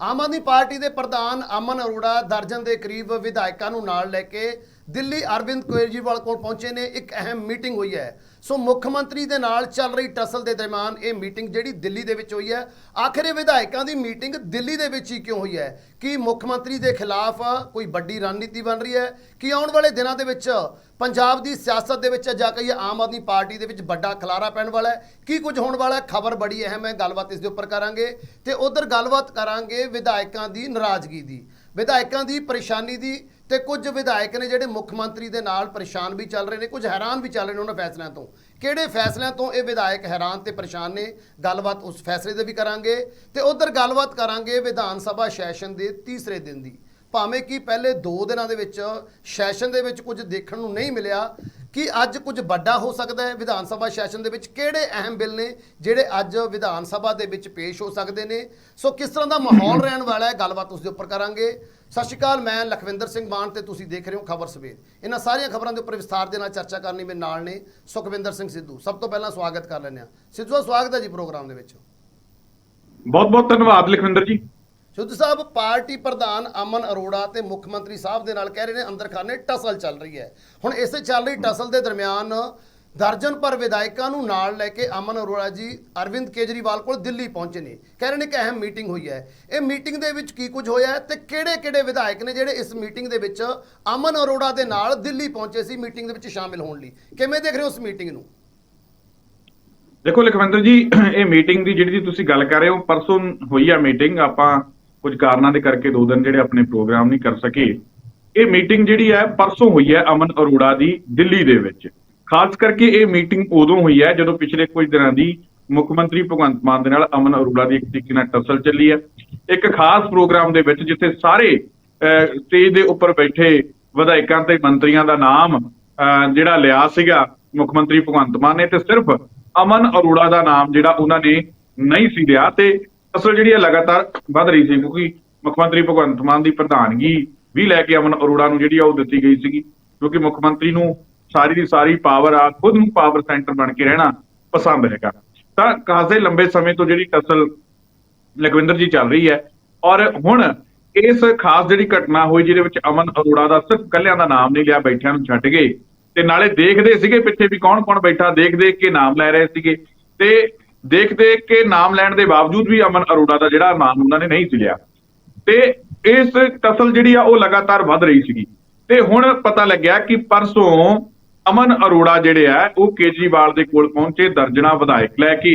Aam Aadmi party ਦੇ ਪ੍ਰਧਾਨ ਅਮਨ ਅਰੋੜਾ ਦਰਜਨ ਦੇ ਕਰੀਬ ਵਿਧਾਇਕਾਂ ਨੂੰ ਨਾਲ ਲੈ ਕੇ ਦਿੱਲੀ ਅਰਵਿੰਦ ਕੇਜਰੀਵਾਲ ਕੋਲ ਪਹੁੰਚੇ ਨੇ। ਇੱਕ ਅਹਿਮ ਮੀਟਿੰਗ ਹੋਈ ਹੈ। ਸੋ ਮੁੱਖ ਮੰਤਰੀ ਦੇ ਨਾਲ ਚੱਲ ਰਹੀ ਟਸਲ ਦੇ ਦਰਮਿਆਨ ਇਹ ਮੀਟਿੰਗ ਜਿਹੜੀ ਦਿੱਲੀ ਦੇ ਵਿੱਚ ਹੋਈ ਹੈ। ਆਖਿਰ ਇਹ ਵਿਧਾਇਕਾਂ ਦੀ ਮੀਟਿੰਗ ਦਿੱਲੀ ਦੇ ਵਿੱਚ ਹੀ ਕਿਉਂ ਹੋਈ ਹੈ? ਕਿ ਮੁੱਖ ਮੰਤਰੀ ਦੇ ਖਿਲਾਫ ਕੋਈ ਵੱਡੀ ਰਣਨੀਤੀ ਬਣ ਰਹੀ ਹੈ? ਕਿ ਆਉਣ ਵਾਲੇ ਦਿਨਾਂ ਦੇ ਵਿੱਚ ਪੰਜਾਬ ਦੀ ਸਿਆਸਤ ਦੇ ਵਿੱਚ ਜਾ ਕੇ ਆਮ ਆਦਮੀ ਪਾਰਟੀ ਦੇ ਵਿੱਚ ਵੱਡਾ ਖਲਾਰਾ ਪੈਣ ਵਾਲਾ ਹੈ। ਕੀ ਕੁਝ ਹੋਣ ਵਾਲਾ ਹੈ? ਖਬਰ ਬੜੀ ਅਹਿਮ ਹੈ। ਗੱਲਬਾਤ ਇਸ ਦੇ ਉੱਪਰ ਕਰਾਂਗੇ। ਤੇ ਉਧਰ ਗੱਲਬਾਤ ਕਰਾਂਗੇ ਵਿਧਾਇਕਾਂ ਦੀ ਨਾਰਾਜ਼ਗੀ ਦੀ। ਵਿਧਾਇਕਾਂ ਦੀ ਪਰੇਸ਼ਾਨੀ ਦੀ ਤੇ ਕੁਝ ਵਿਧਾਇਕ ਨੇ ਜਿਹੜੇ ਮੁੱਖ ਮੰਤਰੀ ਦੇ ਨਾਲ ਪਰੇਸ਼ਾਨ ਵੀ ਚੱਲ ਰਹੇ ਨੇ, ਕੁਝ ਹੈਰਾਨ ਵੀ ਚੱਲ ਰਹੇ ਨੇ ਉਹਨਾਂ ਫੈਸਲਿਆਂ ਤੋਂ। ਕਿਹੜੇ ਫੈਸਲਿਆਂ ਤੋਂ ਇਹ ਵਿਧਾਇਕ ਹੈਰਾਨ ਤੇ ਪਰੇਸ਼ਾਨ ਨੇ? ਗੱਲਬਾਤ ਉਸ ਫੈਸਲੇ 'ਤੇ ਵੀ ਕਰਾਂਗੇ। ਤੇ ਉਧਰ ਗੱਲਬਾਤ ਕਰਾਂਗੇ ਵਿਧਾਨ ਸਭਾ ਸੈਸ਼ਨ ਦੇ ਤੀਸਰੇ ਦਿਨ ਦੀ। ਭਾਵੇਂ ਕਿ ਪਹਿਲੇ 2 ਦਿਨਾਂ ਦੇ ਵਿੱਚ, ਸੈਸ਼ਨ ਦੇ ਵਿੱਚ ਕੁਝ ਦੇਖਣ ਨੂੰ ਨਹੀਂ ਮਿਲਿਆ, ਕਿ ਅੱਜ ਕੁਝ ਵੱਡਾ ਹੋ ਸਕਦਾ ਹੈ। ਵਿਧਾਨ ਸਭਾ ਸੈਸ਼ਨ ਦੇ ਵਿੱਚ ਕਿਹੜੇ ਅਹਿਮ ਬਿੱਲ ਨੇ, ਜਿਹੜੇ ਅੱਜ ਵਿਧਾਨ ਸਭਾ ਦੇ ਵਿੱਚ ਪੇਸ਼ ਹੋ ਸਕਦੇ ਨੇ? ਸੋ ਕਿਸ ਤਰ੍ਹਾਂ ਦਾ ਮਾਹੌਲ ਰਹਿਣ ਵਾਲਾ ਹੈ? ਗੱਲਬਾਤ ਉਸ ਦੇ ਉੱਪਰ ਕਰਾਂਗੇ। ਸਤਿ ਸ਼੍ਰੀ ਅਕਾਲ, ਮੈਂ ਲਖਵਿੰਦਰ ਸਿੰਘ ਮਾਨ ਤੇ ਤੁਸੀਂ ਦੇਖ ਰਹੇ ਹੋ ਖਬਰ ਸਵੇਰ। ਇਹਨਾਂ ਸਾਰੀਆਂ ਖਬਰਾਂ ਦੇ ਉੱਪਰ ਵਿਸਥਾਰ ਦੇ ਨਾਲ ਚਰਚਾ ਕਰਨੀ ਮੇਰੇ ਨਾਲ ਨੇ ਸੁਖਵਿੰਦਰ ਸਿੰਘ ਸਿੱਧੂ। ਸਭ ਤੋਂ ਪਹਿਲਾਂ ਸਵਾਗਤ ਕਰ ਲੈਂਦੇ ਹਾਂ। ਸਿੱਧੂ ਦਾ ਸਵਾਗਤ ਹੈ ਜੀ ਪ੍ਰੋਗਰਾਮ ਦੇ ਵਿੱਚ। ਬਹੁਤ ਬਹੁਤ ਧੰਨਵਾਦ ਲਖਵਿੰਦਰ ਜੀ। ਸਿੱਧੂ ਸਾਹਿਬ, ਪਾਰਟੀ ਪ੍ਰਧਾਨ ਅਮਨ ਅਰੋੜਾ ਤੇ ਮੁੱਖ ਮੰਤਰੀ ਸਾਹਿਬ ਦੇ ਨਾਲ ਕਹਿ ਰਹੇ ਨੇ ਅੰਦਰ ਟਸਲ ਚੱਲ ਰਹੀ ਹੈ। ਹੁਣ ਇਸੇ ਚੱਲ ਰਹੀ ਟਸਲ ਦੇ ਦਰਮਿਆਨ ਦਰਜਨ ਪਰ ਵਿਧਾਇਕਾਂ ਨੂੰ ਨਾਲ ਲੈ ਕੇ ਅਮਨ ਅਰੋੜਾ ਜੀ, ਅਰਵਿੰਦ ਕੇਜਰੀਵਾਲ ਕੋਲ ਦਿੱਲੀ ਪਹੁੰਚੇ ਨੇ। ਕਹਿ ਰਹੇ ਨੇ ਕਿ ਅਹਿਮ ਮੀਟਿੰਗ ਹੋਈ ਹੈ। ਇਹ ਮੀਟਿੰਗ ਦੇ ਵਿੱਚ ਕੀ ਕੁਝ ਹੋਇਆ ਹੈ ਤੇ ਕਿਹੜੇ-ਕਿਹੜੇ ਵਿਧਾਇਕ ਨੇ ਜਿਹੜੇ ਇਸ ਮੀਟਿੰਗ ਦੇ ਵਿੱਚ ਅਮਨ ਅਰੋੜਾ ਦੇ ਨਾਲ ਦਿੱਲੀ ਪਹੁੰਚੇ ਸੀ ਮੀਟਿੰਗ ਦੇ ਵਿੱਚ ਸ਼ਾਮਿਲ ਹੋਣ ਲਈ? ਕਿਵੇਂ ਦੇਖ ਰਹੇ ਹੋ ਉਸ ਮੀਟਿੰਗ ਨੂੰ? ਦੇਖੋ ਲਖਵਿੰਦਰ ਜੀ, ਇਹ ਮੀਟਿੰਗ ਦੀ ਜਿਹੜੀ ਤੁਸੀਂ ਗੱਲ ਕਰ ਰਹੇ ਹੋ, ਪਰਸੋਂ ਹੋਈ ਆ ਮੀਟਿੰਗ। ਆਪਾਂ ਕੁਝ ਕਾਰਨਾਂ ਦੇ ਕਰਕੇ ਦੋ ਦਿਨ ਜਿਹੜੇ ਆਪਣੇ ਪ੍ਰੋਗਰਾਮ ਨਹੀਂ ਕਰ ਸਕੇ। ਇਹ ਮੀਟਿੰਗ ਜਿਹੜੀ ਹੈ ਪਰਸੋਂ ਹੋਈ ਹੈ ਅਮਨ ਅਰੋੜਾ ਦੀ ਦਿੱਲੀ ਦੇ ਵਿੱਚ। ਖਾਸ ਕਰਕੇ ਇਹ ਮੀਟਿੰਗ ਉਦੋਂ ਹੋਈ ਹੈ ਜਦੋਂ ਪਿਛਲੇ ਕੁਝ ਦਿਨਾਂ ਦੀ ਮੁੱਖ ਮੰਤਰੀ ਭਗਵੰਤ ਮਾਨ ਦੇ ਨਾਲ ਅਮਨ ਅਰੋੜਾ ਦੀ ਇੱਕ ਤਰੀਕੇ ਨਾਲ ਟਸਲ ਚੱਲੀ ਹੈ। ਇੱਕ ਖਾਸ ਪ੍ਰੋਗਰਾਮ ਦੇ ਵਿੱਚ ਜਿੱਥੇ ਸਾਰੇ ਸਟੇਜ ਦੇ ਉੱਪਰ ਬੈਠੇ ਵਿਧਾਇਕਾਂ ਤੇ ਮੰਤਰੀਆਂ ਦਾ ਨਾਮ ਅਹ, ਜਿਹੜਾ ਲਿਆ ਸੀਗਾ ਮੁੱਖ ਮੰਤਰੀ ਭਗਵੰਤ ਮਾਨ ਨੇ ਤੇ ਸਿਰਫ ਅਮਨ ਅਰੋੜਾ ਦਾ ਨਾਮ ਜਿਹੜਾ ਉਹਨਾਂ ਨੇ ਨਹੀਂ ਸੀ ਲਿਆ ਤੇ ਫਸਲ ਜਿਹੜੀ ਹੈ ਲਗਾਤਾਰ ਵੱਧ ਰਹੀ ਸੀ, ਕਿਉਂਕਿ ਮੁੱਖ ਮੰਤਰੀ ਭਗਵੰਤ ਮਾਨ ਦੀ ਪ੍ਰਧਾਨਗੀ ਵੀ ਲੈ ਕੇ ਅਮਨ ਅਰੋੜਾ ਨੂੰ ਜਿਹੜੀ ਆ ਉਹ ਦਿੱਤੀ ਗਈ ਸੀਗੀ, ਕਿਉਂਕਿ ਮੁੱਖ ਮੰਤਰੀ ਨੂੰ ਸਾਰੀ ਦੀ ਸਾਰੀ ਪਾਵਰ ਆ, ਖੁਦ ਨੂੰ ਪਾਵਰ ਸੈਂਟਰ ਬਣ ਕੇ ਰਹਿਣਾ ਪਸੰਦ ਹੈਗਾ। ਤਾਂ ਕਾਜ਼ੇ ਲੰਬੇ ਸਮੇਂ ਤੋਂ ਜਿਹੜੀ ਕਸਲ ਲਖਵਿੰਦਰ ਜੀ ਚੱਲ ਰਹੀ ਹੈ, ਔਰ ਹੁਣ ਇਸ ਖਾਸ ਜਿਹੜੀ ਘਟਨਾ ਹੋਈ, ਜਿਹਦੇ ਵਿੱਚ ਅਮਨ ਅਰੋੜਾ ਦਾ ਸਿਰਫ ਕੱਲਿਆਂ ਦਾ ਨਾਮ ਨਹੀਂ ਲਿਆ, ਬੈਠਿਆਂ ਨੂੰ ਛੱਡ ਗਏ। ਤੇ ਨਾਲੇ ਦੇਖਦੇ ਸੀਗੇ ਪਿੱਛੇ ਵੀ ਕੌਣ ਕੌਣ ਬੈਠਾ ਦੇਖ ਦੇਖ ਕੇ ਨਾਮ ਲੈ ਰਹੇ ਸੀਗੇ। ਤੇ ਦੇਖ ਦੇਖ ਕੇ ਨਾਮ ਲੈਣ ਦੇ ਬਾਵਜੂਦ ਵੀ ਅਮਨ ਅਰੋੜਾ ਦਾ ਜਿਹੜਾ ਨਾਮ ਉਹਨਾਂ ਨੇ ਨਹੀਂ ਸੀ ਲਿਆ ਤੇ ਇਸ ਤਸਲ ਜਿਹੜੀ ਆ ਉਹ ਲਗਾਤਾਰ ਵੱਧ ਰਹੀ ਸੀਗੀ। ਤੇ ਹੁਣ ਪਤਾ ਲੱਗਿਆ ਕਿ ਪਰਸੋਂ ਅਮਨ ਅਰੋੜਾ ਜਿਹੜੇ ਆ ਉਹ ਕੇਜਰੀਵਾਲ ਦੇ ਕੋਲ ਪਹੁੰਚੇ ਦਰਜਣਾ ਵਿਧਾਇਕ। ਲੈ ਕੇ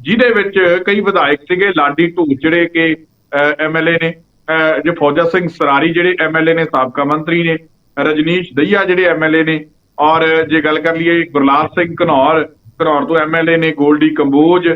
ਜਿਹਦੇ ਵਿੱਚ ਕਈ ਵਿਧਾਇਕ ਸੀਗੇ ਲਾਡੀ ਢੂਰ ਜਿਹੜੇ ਕਿ ਐਮਐਲਏ ਨੇ ਅਹ, ਜੇ ਫੌਜਾ ਸਿੰਘ ਸਰਾਰੀ ਜਿਹੜੇ ਐਮਐਲਏ ਨੇ ਸਾਬਕਾ ਮੰਤਰੀ ਨੇ ਰਜਨੀਸ਼ ਦਈਆ ਜਿਹੜੇ ਐਮਐਲਏ ਨੇ ਔਰ ਜੇ ਗੱਲ ਕਰ ਲਈਏ ਗੁਰਲਾਲ ਸਿੰਘ ਘਨੌਰ ਘਨੌਰ ਤੋਂ ਐਮਐਲਏ ਨੇ ਗੋਲਡੀ ਕੰਬੋਜ,